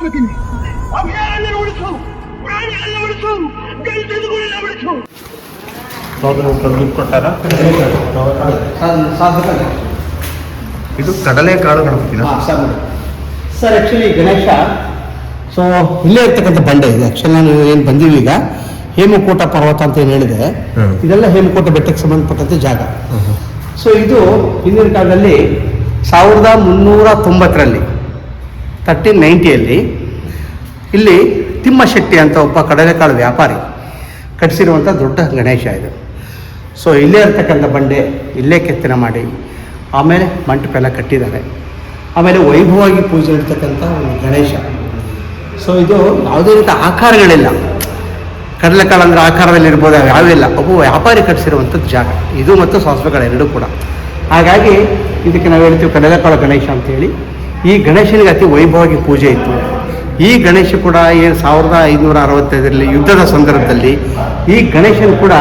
ಕೇಳ್ಕೊತೀನಿ. ಅಭಯಾರಣ್ಯ ಉಳಿಸು. ಪ್ರಾಣಿಗಳನ್ನ ಉಳಿಸು. ಉಳಿಸು. ಇದು ಕಡಲೆಕಾಳು ಗಣಪತಿನ ಸರ್ ಆ್ಯಕ್ಚುಲಿ ಗಣೇಶ ಸೊ ಇಲ್ಲೇ ಇರ್ತಕ್ಕಂಥ ಬಂಡೆ ಇದೆ. ಆ್ಯಕ್ಚುಲಿ ನಾನು ಏನು ಬಂದೀವಿ ಈಗ. ಹೇಮಕೋಟ ಪರ್ವತ ಅಂತ ಏನು ಹೇಳಿದೆ. ಇದೆಲ್ಲ ಹೇಮಕೋಟ ಬೆಟ್ಟಕ್ಕೆ ಸಂಬಂಧಪಟ್ಟಂತೆ ಜಾಗ. ಸೊ ಇದು ಹಿಂದಿನ ಕಾಲದಲ್ಲಿ ಸಾವಿರದ ಮುನ್ನೂರ ತೊಂಬತ್ತರಲ್ಲಿ ತರ್ಟೀನ್ ನೈಂಟಿಯಲ್ಲಿ ಇಲ್ಲಿ ತಿಮ್ಮಶೆಟ್ಟಿ ಅಂತ ಒಬ್ಬ ಕಡಲೆಕಾಳು ವ್ಯಾಪಾರಿ ಕಟ್ಟಿಸಿರುವಂಥ ದೊಡ್ಡ ಗಣೇಶ ಇದು. ಸೊ ಇಲ್ಲೇ ಇರ್ತಕ್ಕಂಥ ಬಂಡೆ ಇಲ್ಲೇ ಕೆತ್ತನೆ ಮಾಡಿ ಆಮೇಲೆ ಮಂಟಪ ಎಲ್ಲ ಕಟ್ಟಿದ್ದಾರೆ. ಆಮೇಲೆ ವೈಭವವಾಗಿ ಪೂಜೆ ಇರ್ತಕ್ಕಂಥ ಒಂದು ಗಣೇಶ. ಸೊ ಇದು ಯಾವುದೇ ರೀತಿ ಆಕಾರಗಳಿಲ್ಲ. ಕಡಲೆಕಾಳು ಅಂದರೆ ಆಕಾರದಲ್ಲಿ ಇರ್ಬೋದು ಯಾವಿಲ್ಲ ಒಬ್ಬ ವ್ಯಾಪಾರಿ ಕಟ್ಟಿಸಿರುವಂಥದ್ದು ಜಾಗ. ಇದು ಮತ್ತು ಸಾಸ್ವೆಗಳೆರಡೂ ಕೂಡ. ಹಾಗಾಗಿ ಇದಕ್ಕೆ ನಾವು ಹೇಳ್ತೀವಿ ಕಡಲೆಕಾಳು ಗಣೇಶ ಅಂತೇಳಿ. ಈ ಗಣೇಶನಿಗೆ ಅತಿ ವೈಭವವಾಗಿ ಪೂಜೆ ಇತ್ತು. ಈ ಗಣೇಶ ಕೂಡ ಏನು ಸಾವಿರದ ಐದುನೂರ ಅರವತ್ತೈದರಲ್ಲಿ ಯುದ್ಧದ ಸಂದರ್ಭದಲ್ಲಿ ಈ ಗಣೇಶನ ಕೂಡ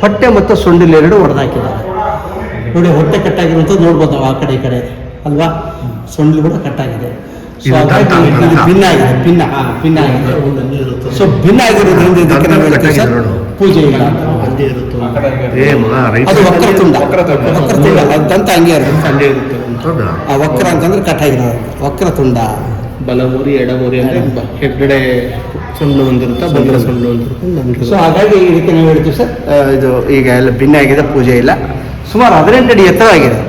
ಹೊಟ್ಟೆ ಮತ್ತು ಸೊಂಡಿಲೆರಡು ಹೊಡೆದಾಕಿದ್ದಾರೆ ನೋಡಿ ಹೊಟ್ಟೆ ಕಟ್ಟಾಗಿರುವಂಥದ್ದು ನೋಡ್ಬೋದು ನಾವು ಆ ಕಡೆ ಈ ಕಡೆ. ಅಲ್ವಾ? ಸೊಂಡಿಲು ಕೂಡ ಕಟ್ಟಾಗಿದೆ. ಸೊ ಇದು ಹಾಗಾಗಿ ದಂತ- ಇದು ಭಿನ್ನ ಆಗಿದೆ ಭಿನ್ನ ಹಾ, ಭಿನ್ನ ಆಗಿದೆ. ಸೊ ಭಿನ್ನ ಆಗಿರೋದ್ರಿಂದ ಇದಕ್ಕೆ ನಾವು ಹೇಳ್ತೀವಿ ಸರ್ ಪೂಜೆ ಇಲ್ಲ ಅಂತ. ಅದು ವಕ್ರತುಂಡ. ವಕ್ರತುಂಡ. ದಂತ ಹಂಗೆ ಇರುತ್ತೆ. ಆ ವಕ್ರ ಅಂತಂದ್ರೆ ವಕ್ರ ವಕ್ರತುಂಡ ಬಲಮೂರಿ ಎಡಮೂರಿ ಅಂದ್ರೆ ಹೆಗ್ಗಡೆ ಸೊಳ್ಳು ಒಂದಿರುತ್ತೆ ಬಂದ್ರ ಸೊಳ್ಳು ಒಂದಿರುತ್ತೆ? ಸೊ ಹಾಗಾಗಿ ಇದಕ್ಕೆ ನಾವು ಹೇಳ್ತೀವಿ ಸರ್. ಇದು ಈಗ ಎಲ್ಲ ಭಿನ್ನ ಆಗಿದೆ ಪೂಜೆ ಇಲ್ಲ. ಸುಮಾರು ಹದಿನೆಂಟು ಅಡಿ ಎತ್ತರವಾಗಿದೆ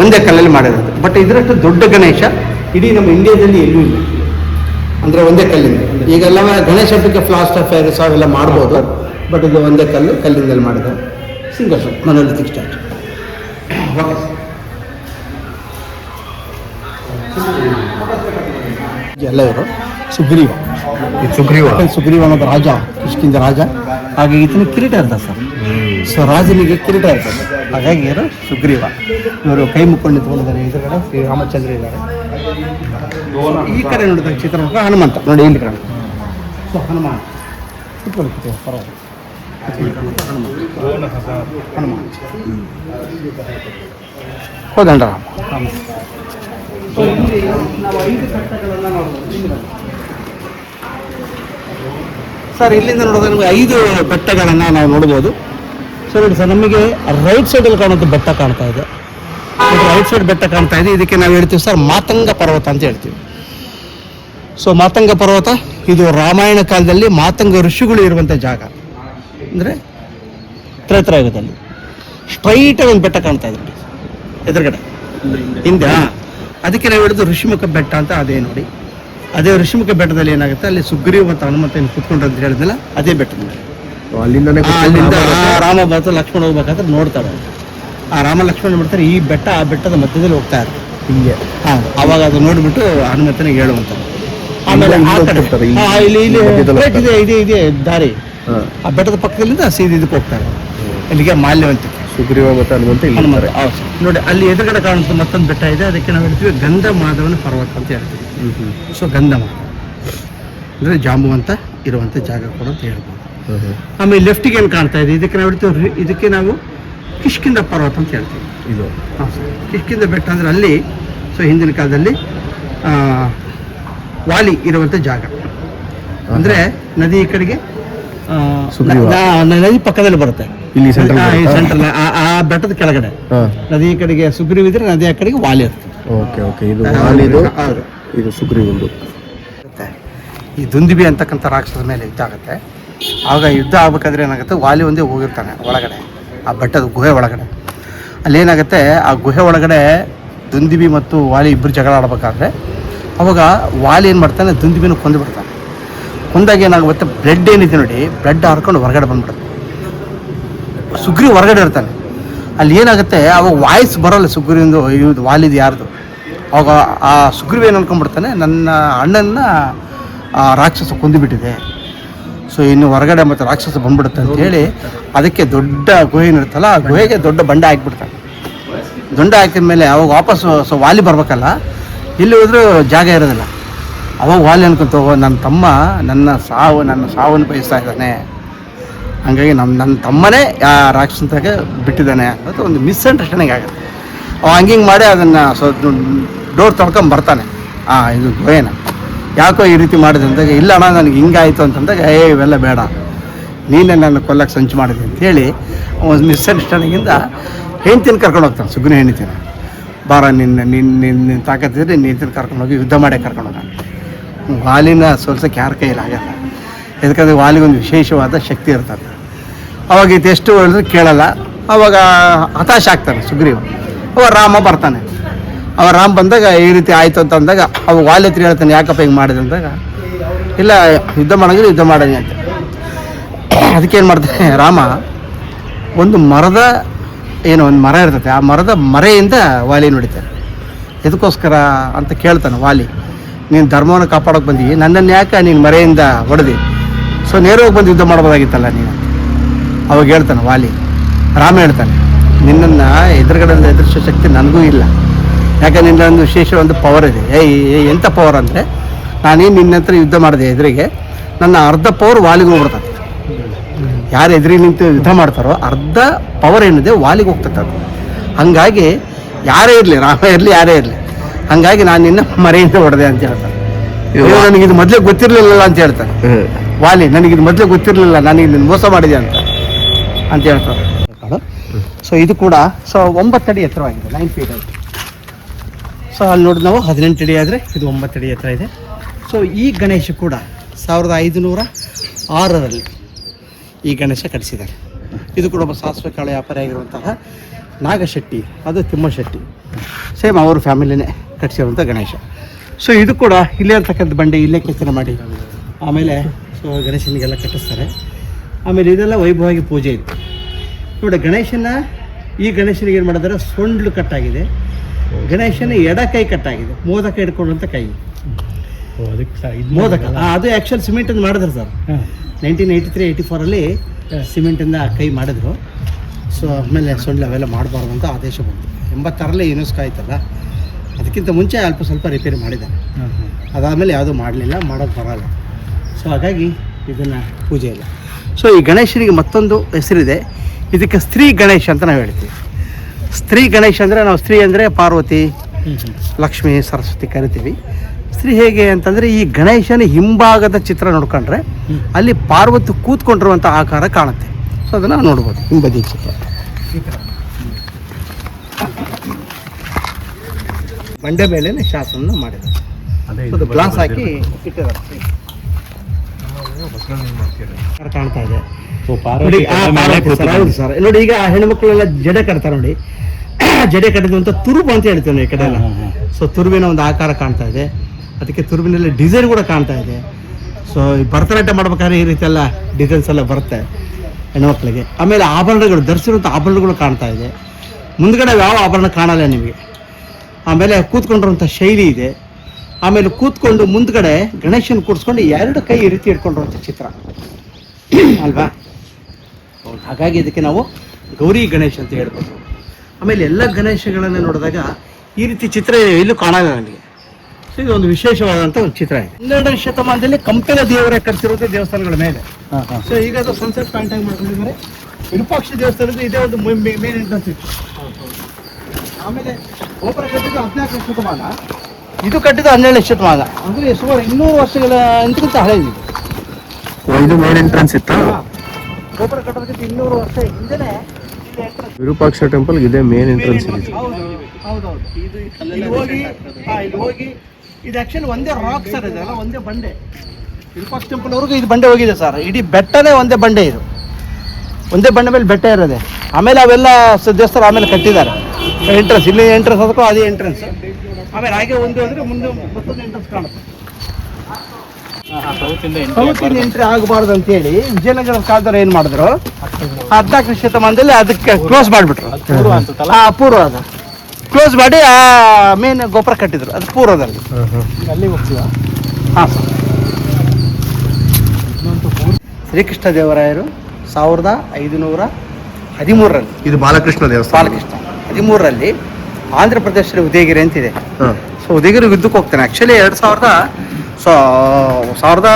ಒಂದೇ ಕಲ್ಲಲ್ಲಿ ಮಾಡಿರೋದು. ಬಟ್ ಇದರಷ್ಟು ದೊಡ್ಡ ಗಣೇಶ ಇಡೀ ನಮ್ಮ ಇಂಡಿಯಾದಲ್ಲಿ ಎಲ್ಲೂ ಇಲ್ಲ. ಅಂದರೆ ಒಂದೇ ಕಲ್ಲಿಂದ. ಈಗೆಲ್ಲ ಗಣೇಶ ಹಬ್ಬಕ್ಕೆ ಫ್ಲಾಸ್ಟ್ ಅಫೇರ್ಸ್ ಅವೆಲ್ಲ ಮಾಡ್ಬೋದು. ಬಟ್ ಇದು ಒಂದೇ ಕಲ್ಲು ಕಲ್ಲಿಂದಲ್ಲಿ ಮಾಡಿದ್ದಾರೆ. ಸಿಂಗಲ್ ಮನೋಲಿಥಿಕ್ ಸ್ಟಾರ್ಟ್ ಓಕೆ ಎಲ್ಲ ಇವರು. ಸುಗ್ರೀವ. ಸುಗ್ರೀವ. ಸುಗ್ರೀವ ಅನ್ನೋದು ರಾಜ ಕಿಷ್ಕಿಂದ ರಾಜ. ಹಾಗೆ ಈತನ ಕಿರೀಟ ಇರ್ತದೆ ಸರ್. ಸೊ ರಾಜನಿಗೆ ಕಿರೀಟ ಇರ್ತದೆ ಹಾಗಾಗಿ ಇವರು ಸುಗ್ರೀವ. ಇವರು ಕೈ ಮುಕ್ಕೊಂಡು ನಿಂತ್ಕೊಂಡಿದ್ದಾರೆ. ಎದುರುಗಡೆ ಶ್ರೀ ರಾಮಚಂದ್ರ ಇದ್ದಾರೆ. ಈ ಕಡೆ ನೋಡಿದಾಗ ಚಿತ್ರಮುಖ ಹನುಮಂತ. ನೋಡಿ ಇಲ್ಲಿ ಕಡೆ. ಸೊ ಹನುಮಾನ್. ಪರವಾಗಿ ಹನುಮಾನ್. ಹನುಮಾನ್. ಕೋದಂಡ ರಾಮ ಸೊ ಇಲ್ಲಿ ನಾವು ಐದು ನೋಡ್ಬೋದು. ಸರ್, ಇಲ್ಲಿಂದ ನೋಡಿದ್ರೆ ನಮಗೆ ಐದು ಬೆಟ್ಟಗಳನ್ನು ನಾವು ನೋಡ್ಬೋದು. ಸರ್ ಸರ್, ನಮಗೆ ರೈಟ್ ಸೈಡಲ್ಲಿ ಕಾಣುವಂಥ ಬೆಟ್ಟ ಕಾಣ್ತಾ ಇದೆ. ರೈಟ್ ಸೈಡ್ ಬೆಟ್ಟ ಕಾಣ್ತಾ ಇದೆ. ಇದಕ್ಕೆ ನಾವು ಹೇಳ್ತೀವಿ ಸರ್, ಮಾತಂಗ ಪರ್ವತ ಅಂತ ಹೇಳ್ತೀವಿ. ಸೊ ಮಾತಂಗ ಪರ್ವತ, ಇದು ರಾಮಾಯಣ ಕಾಲದಲ್ಲಿ ಮಾತಂಗ ಋಷಿಗಳು ಇರುವಂಥ ಜಾಗ. ಅಂದರೆ ತ್ರೇತರಾಯುಗದಲ್ಲಿ ಸ್ಟ್ರೈಟಾಗಿ ಒಂದು ಬೆಟ್ಟ ಕಾಣ್ತಾ ಇದೆ. ಎದುರುಗಡೆ. ಹಿಂದೆ. ಅದಕ್ಕೆ ನಾವು ಹೇಳಿದ್ದು ಋಷಿಮುಖ ಬೆಟ್ಟ ಅಂತ ಅದೇ ನೋಡಿ. ಅದೇ ಋಷಿಮುಖ ಬೆಟ್ಟದಲ್ಲಿ ಏನಾಗುತ್ತೆ? ಅಲ್ಲಿ ಸುಗ್ರೀವ ಮತ್ತು ಹನುಮಂತ ಏನು ಕುತ್ಕೊಂಡ್ರು ಅಂತ ಹೇಳಿದ್ನಲ್ಲ ಅದೇ ಬೆಟ್ಟದ ಮೇಲೆ ಅಲ್ಲಿಂದನೇ ಅಲ್ಲಿಂದ ರಾಮ ಮತ್ತು ಲಕ್ಷ್ಮಣ ಹೋಗ್ಬೇಕಾದ್ರೆ ನೋಡ್ತಾರೆ ಆ ರಾಮ ಲಕ್ಷ್ಮಣ ನೋಡ್ತಾರೆ ಈ ಬೆಟ್ಟ ಆ ಬೆಟ್ಟದ ಮಧ್ಯದಲ್ಲಿ ಹೋಗ್ತಾ ಇರ್ತಾರೆ ಹಿಂಗೆ. ಹಾಂ ಅವಾಗ ಅದು ನೋಡ್ಬಿಟ್ಟು ಹನುಮಂತನಿಗೆ ಹೇಳುವಂತ ಆಮೇಲೆ ಇಲ್ಲಿ ಇಲ್ಲಿ ಇದೆ ಇದೆ ಇದೆ ದಾರಿ. ಆ ಬೆಟ್ಟದ ಪಕ್ಕದಲ್ಲಿಂದ ಸೀದಾ ಇದಕ್ಕೆ ಹೋಗ್ತಾರೆ. ಇಲ್ಲಿಗೆ ಮಾಲ್ಯವಂತಿಕೆ. ಸುಗ್ರೀವ ಮತ್ತು ಹನುಮಂತ ಇಲ್ಲಿ ಇರ್ತಾರೆ. ನೋಡಿ ಅಲ್ಲಿ ಎದುರುಗಡೆ ಕಾಣುವಂಥ ಮತ್ತೊಂದು ಬೆಟ್ಟ ಇದೆ. ಅದಕ್ಕೆ ನಾವು ಹೇಳ್ತೀವಿ ಗಂಧ ಮಾಧವನ ಪರ್ವತ ಅಂತ ಹೇಳ್ತೀವಿ. ಹ್ಮ್ ಹ್ಮ್. ಸೊ ಗಂಧಮ. ಅಂದರೆ ಜಾಂಬುವಂತ ಇರುವಂಥ ಜಾಗ ಕೂಡ ಅಂತ ಹೇಳ್ಬೋದು. ಹ್ಮ್ ಹ್ಮ್. ಆಮೇಲೆ ಲೆಫ್ಟಿಗೆ ಏನು ಕಾಣ್ತಾ ಇದೆ? ಇದಕ್ಕೆ ನಾವು ಹೇಳ್ತೀವಿ ರಿ- ಇದಕ್ಕೆ ನಾವು ಕಿಷ್ಕಿಂದ ಪರ್ವತ ಅಂತ ಹೇಳ್ತೀವಿ. ಇದು. ಹಾಂ ಸರ್. ಕಿಷ್ಕಿಂದ ಬೆಟ್ಟ ಅಂದರೆ ಅಲ್ಲಿ ಸೊ ಹಿಂದಿನ ಕಾಲದಲ್ಲಿ ಆ, ವಾಲಿ ಇರುವಂಥ ಜಾಗ. ಅಂದರೆ ನದಿ ಈ ಕಡೆಗೆ ನದಿ ಪಕ್ಕದಲ್ಲಿ ಬರುತ್ತೆ. ಇಲ್ಲಿ ಸೆಂಟ್ರಲ್ ಆ- ಬೆಟ್ಟದ ಕೆಳಗಡೆ. ನದಿ ಈ ಕಡೆಗೆ ಸುಗ್ರೀವ್ ಇದ್ರೆ ನದಿ ಆ ಕಡೆಗೆ ವಾಲಿ ಇರುತ್ತೆ. Okay okay. ಇದು ವಾಲಿದು ಹೌದು. ಇದು ಸುಗ್ರೀವಂದು ಇರುತ್ತೆ. ಈ ದುಂದಿಬಿ ಅಂತಕ್ಕಂಥ ರಾಕ್ಷಸ ಮೇಲೆ ಯುದ್ಧ ಆಗುತ್ತೆ. ಆವಾಗ ಯುದ್ಧ ಆಗ್ಬೇಕಾದ್ರೆ ಏನಾಗುತ್ತೆ? ವಾಲಿ ಒಂದೇ ಹೋಗಿರ್ತಾನೆ ಒಳಗಡೆ ಆ ಬೆಟ್ಟದ ಗುಹೆ ಒಳಗಡೆ. ಅಲ್ಲೇನಾಗುತ್ತೆ? ಆ ಗುಹೆ ಒಳಗಡೆ ದುಂದಿಬಿ ಮತ್ತು ವಾಲಿ ಇಬ್ಬರು ಜಗಳ ಆಡ್ಬೇಕಾದ್ರೆ ಅವಾಗ ವಾಲಿ ಏನು ಮಾಡ್ತಾನೆ? ದುಂದಿಬಿನ ಕೊಂದು ಬಿಡ್ತಾನೆ. ಕೊಂದಾಗ ಏನಾಗುತ್ತೆ? ಬ್ಲಡ್ ಏನಿದೆ ನೋಡಿ ಬ್ಲಡ್ ಹರ್ಕೊಂಡು ಹೊರಗಡೆ ಬಂದ್ಬಿಡುತ್ತೆ. ಸುಗ್ರಿ ಹೊರಗಡೆ ಇರ್ತಾನೆ. ಅಲ್ಲಿ ಏನಾಗುತ್ತೆ? ಅವಾಗ ವಾಯ್ಸ್ ಬರೋಲ್ಲ ಸುಗ್ರಿಂದು ಇದು ವಾಲಿದು ಯಾರ್ದು. ಅವಾಗ ಆ ಸುಗ್ರೀವ್ ಏನು ಅನ್ಕೊಂಡ್ಬಿಡ್ತಾನೆ? ನನ್ನ ಅಣ್ಣನ ಆ ರಾಕ್ಷಸ ಕೊಂದುಬಿಟ್ಟಿದೆ. ಸೊ ಇನ್ನು ಹೊರಗಡೆ ಮತ್ತು ರಾಕ್ಷಸ ಬಂದ್ಬಿಡುತ್ತೆ ಅಂತ ಹೇಳಿ, ಅದಕ್ಕೆ ದೊಡ್ಡ ಗುಹೆ ಏನಿರುತ್ತಲ್ಲ ಆ ಗುಹೆಗೆ ದೊಡ್ಡ ಬಂಡೆ ಹಾಕ್ಬಿಡ್ತಾನೆ. ದೊಂಡ ಹಾಕಿದ ಮೇಲೆ ಅವಾಗ ವಾಪಸ್ ಸೊ ವಾಲಿ ಬರ್ಬೇಕಲ್ಲ? ಇಲ್ಲಿ ಹೋದ್ರೂ ಜಾಗ ಇರೋದಿಲ್ಲ. ಅವಾಗ ವಾಲಿ ಅನ್ಕೊಂತ ಹೋಗೋ ನನ್ನ ತಮ್ಮ ನನ್ನ ಸಾವು, ನನ್ನ ಸಾವನ್ನು ಬಯಸ್ತಾ ಇದ್ದಾನೆ. ಹಂಗಾಗಿ ನಮ್ಮ ನನ್ನ ತಮ್ಮನೇ ಆ ರಾಕ್ಷಸಂತಾಗ ಬಿಟ್ಟಿದ್ದಾನೆ ಅನ್ನೋದು ಒಂದು ಮಿಸ್ಅಂಡರ್ಸ್ಟ್ಯಾಂಡಿಂಗ್ ಆಗುತ್ತೆ. ಅವ ಹಂಗಿಂಗೆ ಮಾಡಿ ಅದನ್ನು ಸೊ ಡೋರ್ ತೊಳ್ಕೊಂಡು ಬರ್ತಾನೆ. ಆ, ಇದು ಗೋಯನ ಯಾಕೋ ಈ ರೀತಿ ಮಾಡಿದೆ ಇಲ್ಲ ಅಣ್ಣ, ನನಗೆ ಹಿಂಗಾಯಿತು ಅಂತಂದಾಗ, ಏ, ಇವೆಲ್ಲ ಬೇಡ. ನೀನೇ ನನ್ನ ಕೊಲ್ಲಕ್ಕೆ ಸಂಚು ಮಾಡಿದೆ ಅಂತೇಳಿ ಒಂದು ಮಿಸ್ಅಂಡರ್ಸ್ಟ್ಯಾಂಡಿಂಗಿಂದ ಹೆಂಡ್ತಿನ ಕರ್ಕೊಂಡು ಹೋಗ್ತಾನೆ ಸುಗ್ನ ಹೆಂಡ್ತಿನ. ಬಾರ, ನಿನ್ನ ನಿನ್ನ ನಿನ್ನ ತಾಕತ್ತಿದ್ರೆ ಕರ್ಕೊಂಡು ಹೋಗಿ ಯುದ್ಧ ಮಾಡೇ ಕರ್ಕೊಂಡು ಹೋಗ ವಾಲಿನ ಸೋಲ್ಸೋಕ್ಕೆ ಯಾರ ಕೈಯಲ್ಲಿ ಆಗಲ್ಲ. ಯಾಕಂದರೆ ವಾಲಿಗೊಂದು ವಿಶೇಷವಾದ ಶಕ್ತಿ ಇರ್ತದೆ. ಅವಾಗ ಎಷ್ಟು ಹೇಳಿದ್ರು ಕೇಳಲ್ಲ. ಅವಾಗ ಹತಾಶ ಆಗ್ತಾನೆ ಸುಗ್ರೀವ. ಅವ ರಾಮ ಬರ್ತಾನೆ. ಅವ ರಾಮ ಬಂದಾಗ ಈ ರೀತಿ ಆಯಿತು ಅಂತ ಅಂದಾಗ ಅವ ವಾಲಿ ಹತ್ರ ಹೇಳ್ತಾನೆ, ಯಾಕಪ್ಪ ಹಿಂಗೆ ಮಾಡಿದೆ? ಅಂದಾಗ, ಇಲ್ಲ, ಯುದ್ಧ ಮಾಡೋಂಗಿಲ್ಲ, ಯುದ್ಧ ಮಾಡೋಣ ಅಂತ. ಅದಕ್ಕೇನು ಮಾಡ್ತಾನೆ, ರಾಮ, ಒಂದು ಮರದ ಏನು ಒಂದು ಮರ ಇರ್ತದೆ. ಆ ಮರದ ಮರೆಯಿಂದ ವಾಲಿ ನೋಡಿತಾರೆ ಎದಕ್ಕೋಸ್ಕರ? ಅಂತ ಕೇಳ್ತಾನೆ ವಾಲಿ. ನೀನು ಧರ್ಮವನ್ನು ಕಾಪಾಡೋಕೆ ಬಂದಿ ನನ್ನನ್ನು ಯಾಕೆ ನೀನು ಮರೆಯಿಂದ ಹೊಡೆದಿ? ಸೊ ನೇರವಾಗಿ ಬಂದು ಯುದ್ಧ ಮಾಡ್ಬೋದಾಗಿತ್ತಲ್ಲ ನೀನು? ಅವಾಗ ಹೇಳ್ತಾನೆ ವಾಲಿ, ರಾಮ ಹೇಳ್ತಾನೆ, ನಿನ್ನನ್ನು ಎದುರುಗಡೆ ಎದುರಿಸೋ ಶಕ್ತಿ ನನಗೂ ಇಲ್ಲ. ಯಾಕೆ ನಿನ್ನ ಒಂದು ವಿಶೇಷ ಒಂದು ಪವರ್ ಇದೆ. ಏಯ್ ಎಂಥ ಪವರ್ ಅಂದರೆ ನಾನೇನು ನಿನ್ನ ಹತ್ರ ಯುದ್ಧ ಮಾಡಿದೆ ಎದುರಿಗೆ, ನನ್ನ ಅರ್ಧ ಪವರ್ ವಾಲಿಗೆ ಹೋಗ್ಬಿಡ್ತದೆ. ಯಾರು ಎದುರಿಗೆ ನಿಂತು ಯುದ್ಧ ಮಾಡ್ತಾರೋ, ಅರ್ಧ ಪವರ್ ಏನಿದೆ ವಾಲಿಗೆ ಹೋಗ್ತದೆ ಅದು. ಹಾಗಾಗಿ, ಯಾರೇ ಇರಲಿ, ರಾಮ ಇರಲಿ, ಯಾರೇ ಇರಲಿ ಹಾಗಾಗಿ ನಾನು ನಿನ್ನ ಮರೆಯಿಂದ ಹೊಡೆದೆ ಅಂತ ಹೇಳ್ತಾನೆ ಅಯ್ಯೋ, ನನಗಿದು ಮೊದಲೇ ಗೊತ್ತಿರಲಿಲ್ಲ ಅಂತ ಹೇಳ್ತಾನೆ ವಾಲಿ ನನಗಿದು ಮೊದಲೇ ಗೊತ್ತಿರಲಿಲ್ಲ ನನಗೆ ನಿನ್ನ ಮೋಸ ಮಾಡಿದೆ ಅಂತ. ಅಂತ ಹೇಳ್ತಾರೆ ಸೊ ಇದು ಕೂಡ ಸೊ ಒಂಬತ್ತು ಅಡಿ ಎತ್ತರವಾಗಿದೆ ನೈನ್ ಫೀಟ್ ಆಯಿತು. ಸೊ ಅಲ್ಲಿ ನೋಡಿ ನಾವು ಹದಿನೆಂಟು ಅಡಿ ಆದರೆ ಇದು ಒಂಬತ್ತು ಅಡಿ ಎತ್ತರ ಇದೆ. ಸೊ ಈ ಗಣೇಶ ಕೂಡ ಸಾವಿರದ ಐದುನೂರ ಆರರಲ್ಲಿ ಈ ಗಣೇಶ ಕಟ್ಟಿಸಿದ್ದಾರೆ. ಇದು ಕೂಡ ಒಬ್ಬ ಸಾಸಿವೆ ಕಾಳು ವ್ಯಾಪಾರಿ ಆಗಿರುವಂತಹ ನಾಗಶೆಟ್ಟಿ ಅದು ತಿಮ್ಮಶೆಟ್ಟಿ. ಸೇಮ್ ಅವ್ರ ಫ್ಯಾಮಿಲಿನೇ ಕಟ್ಟಿಸಿರುವಂಥ ಗಣೇಶ. ಸೊ ಇದು ಕೂಡ ಇಲ್ಲೇ ಅಂತಕ್ಕಂಥ ಬಂಡೆ ಇಲ್ಲೇ ಕೆತ್ತನೆ ಮಾಡಿ. ಆಮೇಲೆ ಸೊ ಗಣೇಶನಿಗೆಲ್ಲ ಕಟ್ಟಿಸ್ತಾರೆ. ಆಮೇಲೆ ಇದೆಲ್ಲ ವೈಭವವಾಗಿ ಪೂಜೆ ಇತ್ತು. ನೋಡಿ ಗಣೇಶನ ಈ ಗಣೇಶನಿಗೆ ಏನು ಮಾಡಿದ್ರೆ? ಸೊಂಡ್ಲು ಕಟ್ಟಾಗಿದೆ. ಗಣೇಶನ ಎಡ ಕೈ ಕಟ್ಟಾಗಿದೆ. ಮೋದಕ ಹಿಡ್ಕೊಂಡಂಥ ಕೈ. ಮೋದಕ. ಆ, ಅದು ಆ್ಯಕ್ಚುಲ್ ಸಿಮೆಂಟನ್ನು ಮಾಡಿದ್ರು sir. Nineteen eighty three eighty ಫೋರಲ್ಲಿ ಸಿಮೆಂಟಿಂದ ಕೈ ಮಾಡಿದ್ರು. ಸೊ ಆಮೇಲೆ ಸೊಳ್ಳೆ ಅವೆಲ್ಲ ಮಾಡಬಾರ್ದು ಅಂತ ಆದೇಶ ಬಂತು. ಎಂಬತ್ತಾರಲ್ಲೇ ಯುನೆಸ್ಕೋ ಆಯ್ತಲ್ಲ? ಅದಕ್ಕಿಂತ ಮುಂಚೆ ಅಲ್ಪ ಸ್ವಲ್ಪ ರಿಪೇರಿ ಮಾಡಿದ್ದಾರೆ. ಅದಾದಮೇಲೆ ಯಾವುದೂ ಮಾಡಲಿಲ್ಲ ಮಾಡೋದು ಬರಲ್ಲ. ಸೊ ಹಾಗಾಗಿ ಇದನ್ನು ಪೂಜೆ ಇಲ್ಲ. ಸೊ ಈ ಗಣೇಶನಿಗೆ ಮತ್ತೊಂದು ಹೆಸರಿದೆ. ಇದಕ್ಕೆ ಸ್ತ್ರೀ ಗಣೇಶ ಅಂತ ನಾವು ಹೇಳ್ತೀವಿ. ಸ್ತ್ರೀ ಗಣೇಶ ಅಂದರೆ ನಾವು ಸ್ತ್ರೀ ಅಂದರೆ ಪಾರ್ವತಿ ಲಕ್ಷ್ಮಿ ಸರಸ್ವತಿ ಕರಿತೀವಿ. ಸ್ತ್ರೀ ಹೇಗೆ ಅಂತಂದರೆ ಈ ಗಣೇಶನ ಹಿಂಭಾಗದ ಚಿತ್ರ ನೋಡ್ಕೊಂಡ್ರೆ ಅಲ್ಲಿ ಪಾರ್ವತಿ ಕೂತ್ಕೊಂಡಿರುವಂಥ ಆಕಾರ ಕಾಣುತ್ತೆ. ಸೊ ಅದನ್ನು ನೋಡ್ಬೋದು. ಹಿಂಬದಿ ಚಿತ್ರ. ಬಂಡೆ ಮೇಲೆ ಶಾಸನ ಮಾಡಿದ್ದಾರೆ ಗ್ಲಾಸ್ ಹಾಕಿ ಇಟ್ಟಿದ್ದಾರೆ. ಕಾಣ್ತಾ ಇದೆ. ನೋಡಿ, ಸರ್, ಈಗ ಹೆಣ್ಮಕ್ಳೆಲ್ಲ ಜಡೆ ಕಟ್ತಾರೆ ನೋಡಿ. ಜಡೆ ಕಟ್ಟಿದಂತ ತುರುಬು ಅಂತ ಹೇಳ್ತೇವೆ ಈ ಕಡೆ ಎಲ್ಲ ಸೊ ತುರುಬಿನ ಒಂದು ಆಕಾರ ಕಾಣ್ತಾ ಇದೆ. ಅದಕ್ಕೆ ತುರುಬಿನಲ್ಲಿ ಡಿಸೈನ್ ಕೂಡ ಕಾಣ್ತಾ ಇದೆ. ಸೊ ಈ ಭರತನಾಟ್ಯ ಮಾಡ್ಬೇಕಾದ್ರೆ ಈ ರೀತಿ ಎಲ್ಲ ಡಿಸೈನ್ಸ್ ಎಲ್ಲ ಬರುತ್ತೆ ಹೆಣ್ಮಕ್ಳಿಗೆ. ಆಮೇಲೆ ಆಭರಣಗಳು ಧರಿಸಿರುವಂಥ ಆಭರಣಗಳು ಕಾಣ್ತಾ ಇದೆ. ಮುಂದ್ಗಡೆ ಯಾವ ಆಭರಣ ಕಾಣಲ್ಲ ನಿಮಗೆ? ಆಮೇಲೆ ಕೂತ್ಕೊಂಡಿರುವಂಥ ಶೈಲಿ ಇದೆ. ಆಮೇಲೆ ಕೂತ್ಕೊಂಡು ಮುಂದ್ಗಡೆ ಗಣೇಶನ ಕೂಡಿಸ್ಕೊಂಡು ಎರಡು ಕೈ ಈ ರೀತಿ ಇಟ್ಕೊಂಡಿರುವಂಥ ಚಿತ್ರ. ಅಲ್ವಾ? ಹಾಗಾಗಿ ಇದಕ್ಕೆ ನಾವು ಗೌರಿ ಗಣೇಶ ಅಂತ ಹೇಳ್ಬೋದು. ಆಮೇಲೆ ಎಲ್ಲ ಗಣೇಶಗಳನ್ನು ನೋಡಿದಾಗ ಈ ರೀತಿ ಚಿತ್ರ ಎಲ್ಲೂ ಕಾಣಲ್ಲ ನನಗೆ ಸೊ ಇದು ಒಂದು ವಿಶೇಷವಾದಂಥ ಒಂದು ಚಿತ್ರ ಇದೆ. ಹನ್ನೆರಡನೇ ಶತಮಾನದಲ್ಲಿ ಕಂಪೆನ ದೇವರೇ ಕರೆಸಿರುವಂಥ ದೇವಸ್ಥಾನಗಳ ಮೇಲೆ. ಸೊ ಈಗ ಅದು ಸನ್ಸೆಟ್ ಪಾಯಿಂಟ್ ಆಗಿ ಮಾಡ್ಕೊಂಡಿದ್ದಾರೆ. ವಿರೂಪಾಕ್ಷ ದೇವಸ್ಥಾನದ ಇದೇ ಒಂದು ಮೇನ್ ಎಂಟ್ರೆನ್ಸ್ ಇತ್ತು ಆಮೇಲೆ ಗೋಪುರ ಕಟ್ಟಿದ್ದು ಹದಿನಾಲ್ಕನೇ ಶತಮಾನ ಇದು ಕಟ್ಟಿದ ಹನ್ನೆರಡು ಶತಮಾನ ಅಂದ್ರೆ ಸುಮಾರು ಇನ್ನೂರು ವರ್ಷಗಳ ಇಂತಿಗಿಂತ ಹಳೆಯದು ಇದು. ಮೇನ್ ಎಂಟ್ರೆನ್ಸ್ ಇತ್ತು? ಗೋಪುರ ಕಟ್ಟೋದಕ್ಕೆ ಇನ್ನೂರು ವರ್ಷ ಹಿಂದೆನೆ ವಿರೂಪಾಕ್ಷ ಟೆಂಪಲ್ ಇದೆ ಮೇನ್ ಎಂಟ್ರೆನ್ಸ್ ಇದೆ ಹೌದು, ಹೌದು ಇಲ್ಲಿ ಹೋಗಿ ಇಲ್ಲಿ ಹೋಗಿ ಇದು ಆಕ್ಚುಲಿ ಒಂದೇ ರಾಕ್ ಸರ್ ಇದೆಲ್ಲ ಒಂದೇ ಬಂಡೆ. ವಿರೂಪಾಕ್ಷ ಟೆಂಪಲ್ ಅವ್ರಿಗೂ ಇದು ಬಂಡೆ ಹೋಗಿದೆ ಸರ್ ಇಡೀ ಬೆಟ್ಟನೇ ಒಂದೇ ಬಂಡೆ ಇದು. ಒಂದೇ ಬಣ್ಣ ಮೇಲೆ ಬೆಟ್ಟ ಇರೋದೆ. ಆಮೇಲೆ ಅವೆಲ್ಲ ಸದಸ್ಯರು ದೇವಸ್ಥಾನ ಆಮೇಲೆ ಕಟ್ಟಿದ್ದಾರೆ. ಎಂಟ್ರೆನ್ಸ್ ಇಲ್ಲಿ ಎಂಟ್ರೆನ್ಸ್ ಅದಕ್ಕೂ ಅದೇ ಎಂಟ್ರೆನ್ಸ್ ಆಮೇಲೆ ಹಾಗೆ ಒಂದು ಅಂದರೆ ಮುಂದೆ ಮತ್ತೊಂದು ಎಂಟ್ರೆನ್ಸ್ ಕಾಣುತ್ತೆ. ಸೌತ್ ಎಂಟ್ರಿ ಆಗಬಾರ್ದು ಅಂತೇಳಿ ವಿಜಯನಗರ ಕಾಲದವ್ರು ಏನು ಮಾಡಿದ್ರು? ಹದಿನಾಲ್ಕನೇ ಶತಮಾನದಲ್ಲಿ ಅದಕ್ಕೆ ಕ್ಲೋಸ್ ಮಾಡಿಬಿಟ್ರು. ಪೂರ್ವ ಅದು ಕ್ಲೋಸ್ ಮಾಡಿ ಆ ಮೇನ್ ಗೋಪುರ ಕಟ್ಟಿದ್ರು. ಅದು ಪೂರ್ವದಲ್ಲಿ ಅಲ್ಲಿ ಹೋಗ್ತೀವ ಹಾಂ ಸರ್. ಶ್ರೀಕೃಷ್ಣ ದೇವರಾಯರು ಸಾವಿರದ ಐದುನೂರ ಹದಿಮೂರರಲ್ಲಿ. ಇದು ಬಾಲಕೃಷ್ಣ ದೇವಸ್ಥಾನ. ಬಾಲಕೃಷ್ಣ. ಹದಿಮೂರರಲ್ಲಿ ಆಂಧ್ರ ಪ್ರದೇಶದಲ್ಲಿ ಉದಯಗಿರಿ ಅಂತಿದೆ. ಸೊ ಉದಯಗಿರಿ ಯುದ್ಧಕ್ಕೆ ಹೋಗ್ತಾನೆ. ಆ್ಯಕ್ಚುಲಿ ಎರಡು ಸಾವಿರದ ಸೊ ಸಾವಿರದ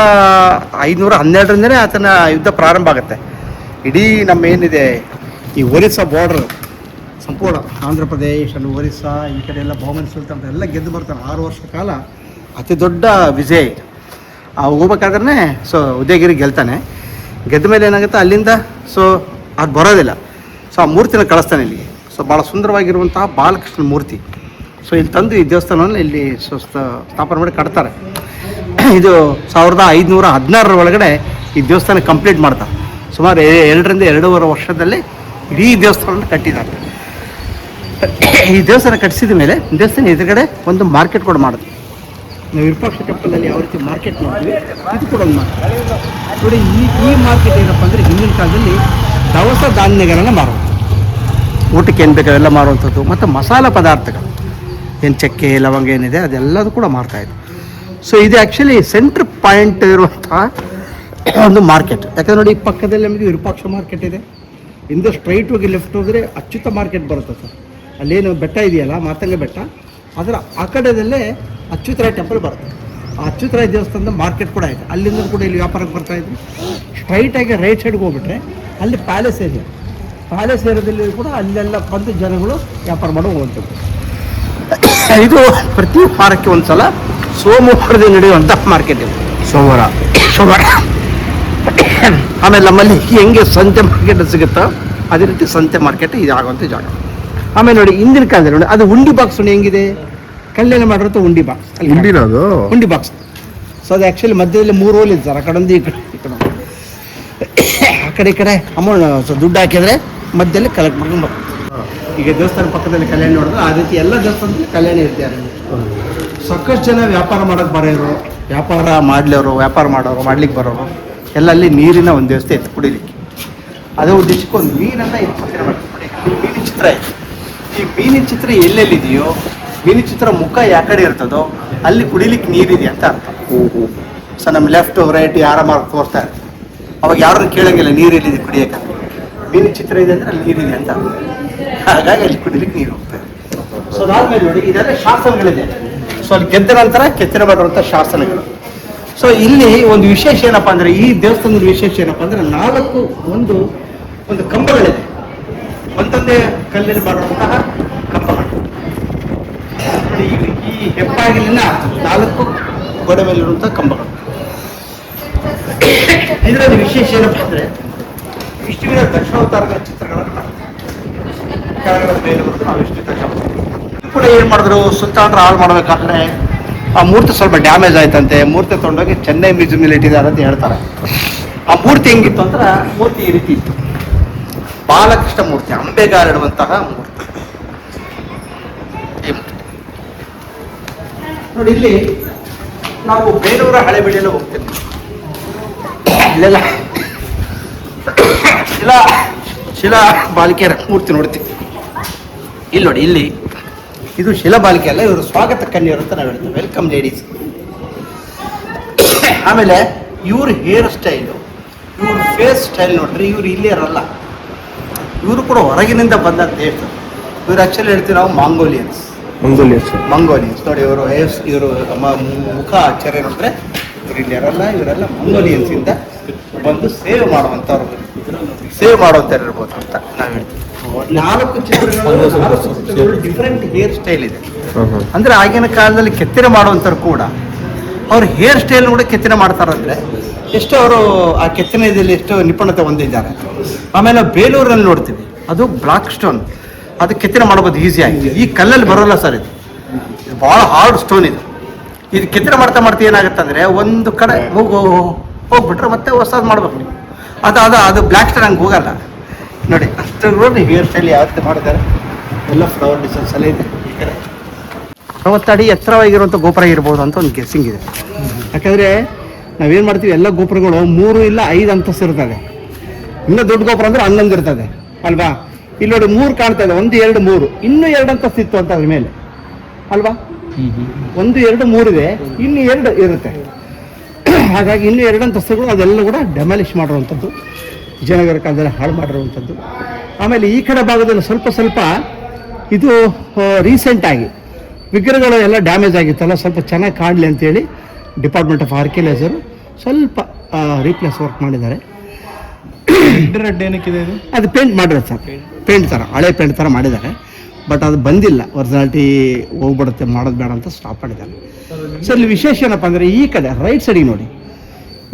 ಐದುನೂರ ಹನ್ನೆರಡರಿಂದನೇ ಆತನ ಯುದ್ಧ ಪ್ರಾರಂಭ ಆಗುತ್ತೆ. ಇಡೀ ನಮ್ಮ ಏನಿದೆ ಈ ಒರಿಸ್ಸಾ ಬಾರ್ಡರ್ ಸಂಪೂರ್ಣ ಆಂಧ್ರ ಪ್ರದೇಶ ಒರಿಸ್ಸಾ ಈ ಕಡೆ ಎಲ್ಲ ಬಹುಮನ್ ಸುಲ್ತಾನ್ ಎಲ್ಲ ಗೆದ್ದು ಬರ್ತಾನೆ ಆರು ವರ್ಷ ಕಾಲ ಅತಿ ದೊಡ್ಡ ವಿಜಯ ಆ ಹೋಗ್ಬೇಕಾದ್ರೆ ಸೊ ಉದಯಗಿರಿ ಗೆಲ್ತಾನೆ. ಗೆದ್ದ ಮೇಲೆ ಏನಾಗುತ್ತೆ? ಅಲ್ಲಿಂದ ಸೊ ಅದು ಬರೋದಿಲ್ಲ. ಸೊ ಆ ಮೂರ್ತಿನ ಕಳಿಸ್ತಾನೆ ಇಲ್ಲಿಗೆ. ಸೊ ಭಾಳ ಸುಂದರವಾಗಿರುವಂತಹ ಬಾಲಕೃಷ್ಣ ಮೂರ್ತಿ. ಸೊ ಇಲ್ಲಿ ತಂದು ಈ ದೇವಸ್ಥಾನವನ್ನು ಇಲ್ಲಿ ಸೊ ಸ್ಥ- ಸ್ಥಾಪನೆ ಮಾಡಿ ಕಟ್ತಾರೆ. ಇದು ಸಾವಿರದ ಐದುನೂರ ಹದಿನಾರರ ಒಳಗಡೆ ಈ ದೇವಸ್ಥಾನ ಕಂಪ್ಲೀಟ್ ಮಾಡ್ತಾರೆ. ಸುಮಾರು ಎರಡರಿಂದ ಎರಡೂವರೆ ವರ್ಷದಲ್ಲಿ ಇಡೀ ದೇವಸ್ಥಾನವನ್ನು ಕಟ್ಟಿದ್ದಾರೆ. ಈ ದೇವಸ್ಥಾನ ಕಟ್ಟಿಸಿದ ಮೇಲೆ ದೇವಸ್ಥಾನ ಎದುರುಗಡೆ ಒಂದು ಮಾರ್ಕೆಟ್ ಕೂಡ ಮಾಡುತ್ತೆ ನಾವು ವಿರೂಪಾಕ್ಷ ಟೆಂಪಲಲ್ಲಿ ಯಾವ ರೀತಿ ಮಾರ್ಕೆಟ್ ಮಾಡ್ತೀವಿ ಇದು ಕೂಡ ಒಂದು ಮಾರ್ಕೆಟ್ ನೋಡಿ, ಈ ಈ ಮಾರ್ಕೆಟ್ ಏನಪ್ಪ ಅಂದರೆ ಹಿಂದಿನ ಕಾಲದಲ್ಲಿ ದವಸ ಧಾನ್ಯಗಳನ್ನ ಮಾರೋದು ಊಟಕ್ಕೆ ಏನು ಬೇಕು ಅವೆಲ್ಲ ಮಾರುವಂಥದ್ದು, ಮತ್ತು ಮಸಾಲೆ ಪದಾರ್ಥಗಳು. ಏನು ಚಕ್ಕೆ, ಲವಂಗ ಏನಿದೆ, ಅದೆಲ್ಲದೂ ಕೂಡ ಮಾರ್ತಾಯಿದ್ರು ಸೊ ಇದು ಆ್ಯಕ್ಚುಲಿ ಸೆಂಟ್ರ್ ಪಾಯಿಂಟ್ ಇರುವಂಥ ಒಂದು ಮಾರ್ಕೆಟ್ ಯಾಕಂದ್ರೆ ನೋಡಿ ಪಕ್ಕದಲ್ಲಿ ನಮಗೆ ವಿರೂಪಾಕ್ಷ ಮಾರ್ಕೆಟ್ ಇದೆ. ಇಂದ ಸ್ಟ್ರೈಟ್ ಹೋಗಿ ಲೆಫ್ಟ್ ಹೋದರೆ ಅಚ್ಯುತ ಮಾರ್ಕೆಟ್ ಬರುತ್ತೆ ಸರ್. ಅಲ್ಲೇನು ಬೆಟ್ಟ ಇದೆಯಲ್ಲ ಮಾತಂಗ ಬೆಟ್ಟ? ಅದರ ಆ ಕಡೆದಲ್ಲೇ ಅಚ್ಯುತರಾಯ ಟೆಂಪಲ್ ಬರುತ್ತೆ. ಆ ಅಚ್ಯುತರಾಯ ದೇವಸ್ಥಾನದ ಮಾರ್ಕೆಟ್ ಕೂಡ ಐತೆ ಅಲ್ಲಿಂದ ಕೂಡ ಇಲ್ಲಿ ವ್ಯಾಪಾರಕ್ಕೆ ಬರ್ತಾ ಇದ್ರು. ಸ್ಟ್ರೈಟಾಗಿ ರೈಟ್ ಸೈಡ್ಗೆ ಹೋಗ್ಬಿಟ್ರೆ ಅಲ್ಲಿ ಪ್ಯಾಲೇಸ್ ಏರಿಯಾ ಪ್ಯಾಲೇಸ್ ಏರಿಯಾದಲ್ಲಿ ಕೂಡ ಅಲ್ಲೆಲ್ಲ ಬಂದು ಜನಗಳು ವ್ಯಾಪಾರ ಮಾಡೋ ಹೋಗುವಂಥದ್ದು ಇದು ಪ್ರತಿ ವಾರಕ್ಕೆ ಒಂದು ಸಲ ಸೋಮವಾರದಲ್ಲಿ ನಡೆಯುವಂಥ ಮಾರ್ಕೆಟ್ ಇದು. ಸೋಮವಾರ. ಸೋಮವಾರ. ಆಮೇಲೆ ನಮ್ಮಲ್ಲಿ ಹೆಂಗೆ ಸಂತೆ ಮಾರ್ಕೆಟ್ ಸಿಗುತ್ತೋ ಅದೇ ರೀತಿ ಸಂತೆ ಮಾರ್ಕೆಟ್ ಇದಾಗುವಂಥ ಆಗುವಂಥ ಜಾಗ. ಆಮೇಲೆ ನೋಡಿ ಹಿಂದಿನ ಕಾಲದಲ್ಲಿ ನೋಡಿ ಅದು ಉಂಡಿ ಬಾಕ್ಸ್ ನೋಡಿ ಹೆಂಗಿದೆ? ಕಲ್ಲೆಲ್ಲ ಮಾಡಿರೋ ಉಂಡಿ ಬಾಕ್ಸ್ ಹಿಂದಿನ ಅದು ಉಂಡಿ ಬಾಕ್ಸ್ ಸೊ ಅದು ಆ್ಯಕ್ಚುಲಿ ಮಧ್ಯದಲ್ಲಿ ಮೂರು ಹೋಲ್ ಇದೆ ಸರ್ ಆ ಕಡೆ ಒಂದು ಈ ಕಡೆ ಈ ಕಡೆ. ಆ ಕಡೆ ಈ ಕಡೆ ಅಮೌಂಟ್ ದುಡ್ಡು ಹಾಕಿದ್ರೆ ಮಧ್ಯದಲ್ಲಿ ಕಲೆಕ್ಟ್ ಮಾಡ್ಕೊಂಡು ಈಗ ದೇವಸ್ಥಾನ ಪಕ್ಕದಲ್ಲಿ ಕಲ್ಯಾಣ ನೋಡಿದ್ರೆ ಆ ರೀತಿ ಎಲ್ಲ ದೇವಸ್ಥಾನದಲ್ಲಿ ಕಲ್ಯಾಣ ಇರ್ತಾರೆ. ಸಾಕಷ್ಟು ಜನ ವ್ಯಾಪಾರ ಮಾಡೋಕೆ ಬರೋರು ವ್ಯಾಪಾರ ಮಾಡಲಿವರು ವ್ಯಾಪಾರ ಮಾಡೋರು ಮಾಡ್ಲಿಕ್ಕೆ ಬರೋರು ಎಲ್ಲ ಅಲ್ಲಿ ನೀರಿನ ಒಂದು ವ್ಯವಸ್ಥೆ ಇತ್ತು ಕುಡಿಲಿಕ್ಕೆ. ಅದೇ ಉದ್ದೇಶಕ್ಕೆ ಒಂದು ಮೀನನ್ನ ಇಲ್ಲಿ ಚಿತ್ರ ಮಾಡ್ತಾರೆ ಮೀನಿನ ಚಿತ್ರ ಇದೆ ಈ ಮೀನಿನ ಚಿತ್ರ ಎಲ್ಲೆಲ್ಲಿದೆಯೋ ಮೀನಿನ ಚಿತ್ರ ಮುಖ ಯಾಕಡೆ ಇರ್ತದೋ ಅಲ್ಲಿ ಕುಡಿಲಿಕ್ಕೆ ನೀರಿದೆ ಅಂತ ಅರ್ಥ. ಸೊ ನಮ್ಮ ಲೆಫ್ಟ್ ರೈಟ್ ಯಾರ ಮಾರ್ಕ್ ತೋರ್ತಾರೆ ಅವಾಗ ಯಾರನ್ನು ಕೇಳಂಗಿಲ್ಲ ನೀರು ಎಲ್ಲಿದೆ ಕುಡಿಯಕ್ಕೆ ಮೀನಿನ ಚಿತ್ರ ಇದೆ ಅಂದ್ರೆ ಅಲ್ಲಿ ನೀರಿದೆ ಅಂತ ಹಾಗಾಗಿ ಅಲ್ಲಿ ಕುಡಿಲಿಕ್ಕೆ ನೀರು ಹೋಗ್ತದೆ ಸೊ ಅದಾದ್ಮೇಲೆ ನೋಡಿ ಇದೆಲ್ಲ ಶಾಸನಗಳಿದೆ. ಸೊ ಅಲ್ಲಿ ಗೆದ್ದ ನಂತರ ಕೆತ್ತನೆ ಮಾಡಿರುವಂಥ ಶಾಸನಗಳು. ಸೊ ಇಲ್ಲಿ ಒಂದು ವಿಶೇಷ ಏನಪ್ಪಾ ಅಂದ್ರೆ ಈ ದೇವಸ್ಥಾನದ ವಿಶೇಷ ಏನಪ್ಪಾ ಅಂದ್ರೆ ನಾಲ್ಕು ಒಂದು ಒಂದು ಕಂಬಗಳಿದೆ. ಒಂದೊಂದೇ ಕಲ್ಲಿನಲ್ಲಿ ಮಾಡುವಂತಹ ಕಂಬಗಳು ಈ- ಹೆಪ್ಪಾಗಿಲಿನ ನಾಲ್ಕು ಗೋಡೆ ಮೇಲಿರುವಂತಹ ಕಂಬಗಳು. ಇದರಲ್ಲಿ ವಿಶೇಷ ಏನಪ್ಪ ಅಂದ್ರೆ ವಿಷ್ಣುವಿನ ದಕ್ಷಿಣಾವತಾರಗಳ ಚಿತ್ರಗಳನ್ನು. ಕೆಳಗಡೆ ಕೂಡ ಏನ್ ಮಾಡಿದ್ರು ಸುಲ್ತಾನರು ಹಾಳು ಮಾಡ್ಬೇಕಾದ್ರೆ ಆ ಮೂರ್ತಿ ಸ್ವಲ್ಪ ಡ್ಯಾಮೇಜ್ ಆಯ್ತಂತೆ, ಮೂರ್ತಿ ತೊಗೊಂಡೋಗಿ ಚೆನ್ನೈ ಮ್ಯೂಸಿಯಂ ಇಟ್ಟಿದ್ದಾರೆ ಅಂತ ಹೇಳ್ತಾರೆ. ಆ ಮೂರ್ತಿ ಹೆಂಗಿತ್ತು ಅಂದ್ರೆ, ಮೂರ್ತಿ ಈ ರೀತಿ ಇತ್ತು. ಬಾಲಕೃಷ್ಣ ಮೂರ್ತಿ. ಅಂಬೆಗಾರ ಇಡುವಂತಹ ಮೂರ್ತಿ. ನೋಡಿ, ಇಲ್ಲಿ ನಾವು ಬೇಲೂರ ಹಳೆಬೀಡಿಯಲ್ಲಿ ಹೋಗ್ತೀವಿ. ಇಲ್ಲೆಲ್ಲ ಶಿಲಾ ಶಿಲಾ ಬಾಲಿಕೆಯರ ಮೂರ್ತಿ ನೋಡ್ತೀವಿ. ಇಲ್ಲಿ ನೋಡಿ, ಇಲ್ಲಿ ಇದು ಶಿಲಾ ಬಾಲಿಕೆ ಅಲ್ಲ, ಇವರು ಸ್ವಾಗತ ಕನ್ಯರು ಅಂತ ನಾವು ಹೇಳ್ತೀವಿ. ವೆಲ್ಕಮ್ ಲೇಡೀಸ್ ಆಮೇಲೆ ಇವ್ರ ಹೇರ್ ಸ್ಟೈಲು ಇವ್ರ ಫೇಸ್ ಸ್ಟೈಲ್ ನೋಡ್ರಿ, ಇವ್ರು ಇಲ್ಲೇ ಇರಲ್ಲ ಇವರು ಕೂಡ ಹೊರಗಿನಿಂದ ಬಂದ ದೇಶ ಇವರು ಆಕ್ಚುಲಿ ಹೇಳ್ತೀವಿ ನಾವು ಮಾಂಗೋಲಿಯನ್ಸ್. ಮಂಗೋಲಿಯನ್ಸ್ ಮಂಗೋಲಿಯನ್ಸ್. ನೋಡಿ ಇವರು ಹೇಸ್ ಇವರು ಮುಖ ಆಚಾರ್ಯ ನೋಡಿದ್ರೆ ಇವ್ರು ಇಲ್ಲಿ ಇರಲ್ಲ ಇವರೆಲ್ಲ ಮಂಗೋಲಿಯನ್ಸ್ ಇಂದ ಬಂದು ಸೇವ್ ಮಾಡುವಂಥವ್ರು. ಸೇವ್ ಮಾಡುವಂಥವ್ರು ಇರ್ಬೋದು ಅಂತ ನಾವು ಹೇಳ್ತೀವಿ. ನಾಲ್ಕು ಚಿತ್ರಗಳು ಡಿಫ್ರೆಂಟ್ ಹೇರ್ ಸ್ಟೈಲ್ ಇದೆ. ಅಂದ್ರೆ ಆಗಿನ ಕಾಲದಲ್ಲಿ ಕೆತ್ತನೆ ಮಾಡುವಂಥವ್ರು ಕೂಡ ಅವ್ರ ಹೇರ್ ಸ್ಟೈಲ್ ಕೂಡ ಕೆತ್ತನೆ ಮಾಡ್ತಾರಂದ್ರೆ ಎಷ್ಟು ಅವರು ಆ ಕೆತ್ತನೆಯಲ್ಲಿ ಎಷ್ಟು ನಿಪುಣತೆ ಹೊಂದಿದ್ದಾರೆ. ಆಮೇಲೆ ಬೇಲೂರಲ್ಲಿ ನೋಡ್ತೀವಿ. ಅದು ಬ್ಲಾಕ್ ಸ್ಟೋನ್. ಅದು ಕೆತ್ತನೆ ಮಾಡ್ಬೋದು, ಈಸಿ ಆಗಿ. ಈ ಕಲ್ಲಲ್ಲಿ ಬರೋಲ್ಲ ಸರ್ ಇದು. ಭಾಳ ಹಾರ್ಡ್ ಸ್ಟೋನ್ ಇದು. ಇದು ಕೆತ್ತನೆ ಮಾಡ್ತಾ ಮಾಡ್ತಾ ಏನಾಗುತ್ತೆ ಅಂದರೆ ಒಂದು ಕಡೆ ಹೋಗು ಹೋಗ್ಬಿಟ್ರೆ ಮತ್ತೆ ಹೊಸದು ಮಾಡ್ಬೇಕು ನೀವು. ಅದು ಅದು ಅದು ಬ್ಲ್ಯಾಕ್ ಸ್ಟೋನ್ ಹಂಗೆ ಹೋಗಲ್ಲ. ನೋಡಿ ಅಷ್ಟು ನೋಡಿ ಹೇರ್ ಸ್ಟೈಲ್ ಯಾವ ಮಾಡಿದ್ದಾರೆ. ಎಲ್ಲ ಫ್ಲವರ್ ಡಿಸೈನ್ಸ್ ಎಲ್ಲ ಇದೆ. ಈ ಕಡೆ. ಅರವತ್ತು ಅಡಿ ಎತ್ತರವಾಗಿರುವಂಥ ಗೋಪುರ ಇರ್ಬೋದು ಅಂತ ಒಂದು ಗೆಸ್ಸಿಂಗ್ ಇದೆ. ಯಾಕಂದರೆ ನಾವೇನು ಮಾಡ್ತೀವಿ, ಎಲ್ಲ ಗೋಪುರಗಳು ಮೂರು ಇಲ್ಲ ಐದು ಅಂತಸ್ತು ಇರ್ತದೆ. ಇನ್ನೂ ದೊಡ್ಡ ಗೋಪುರ ಅಂದ್ರೆ ಹನ್ನೊಂದು ಇರ್ತದೆ, ಅಲ್ವಾ? ಇಲ್ಲಿ ನೋಡಿ ಮೂರು ಕಾಣ್ತಾ ಇದೆ, ಒಂದು, ಎರಡು, ಮೂರು. ಇನ್ನೂ ಎರಡು ಅಂತಸ್ತು ಇತ್ತು ಅಂತ ಅದ್ರ ಮೇಲೆ, ಅಲ್ವಾ? ಒಂದು, ಎರಡು ಮೂರಿದೆ ಇನ್ನು ಎರಡು ಇರುತ್ತೆ. ಹಾಗಾಗಿ ಇನ್ನು ಎರಡು ಅಂತಸ್ತುಗಳು ಅದೆಲ್ಲ ಕೂಡ ಡೆಮಾಲಿಷ್ ಮಾಡಿರುವಂಥದ್ದು, ವಿಜಯನಗರ ಕಾಲದಲ್ಲಿ ಹಾಳು ಮಾಡಿರುವಂಥದ್ದು. ಆಮೇಲೆ ಈ ಕಡೆ ಭಾಗದಲ್ಲಿ ಸ್ವಲ್ಪ ಸ್ವಲ್ಪ ಇದು ರೀಸೆಂಟಾಗಿ ವಿಗ್ರಹಗಳು ಎಲ್ಲ ಡ್ಯಾಮೇಜ್ ಆಗಿತ್ತಲ್ಲ, ಸ್ವಲ್ಪ ಚೆನ್ನಾಗಿ ಕಾಣಲಿ ಅಂತೇಳಿ ಡಿಪಾರ್ಟ್ಮೆಂಟ್ ಆಫ್ ಆರ್ಕಿಲೈಸರು ಸ್ವಲ್ಪ ರೀಪ್ಲೇಸ್ ವರ್ಕ್ ಮಾಡಿದ್ದಾರೆ. ರೆಡ್ ಏನಕ್ಕಿದೆ ಇದು? ಅದು ಪೇಂಟ್ ಮಾಡಿರೋದು ಸರ್. ಪೇಂಟ್ ಥರ ಹಳೆ ಪೇಂಟ್ ಥರ ಮಾಡಿದ್ದಾರೆ. ಬಟ್ ಅದು ಬಂದಿಲ್ಲ. ಒರಿಜಿನಾಲಿಟಿ ಹೋಗ್ಬಿಡುತ್ತೆ ಮಾಡೋದು ಬೇಡ ಅಂತ ಸ್ಟಾಪ್ ಮಾಡಿದ್ದಾರೆ. ಸರ್ ಇಲ್ಲಿ ವಿಶೇಷ ಏನಪ್ಪ ಅಂದರೆ ಈ ಕಡೆ ರೈಟ್ ಸೈಡಿಗೆ ನೋಡಿ.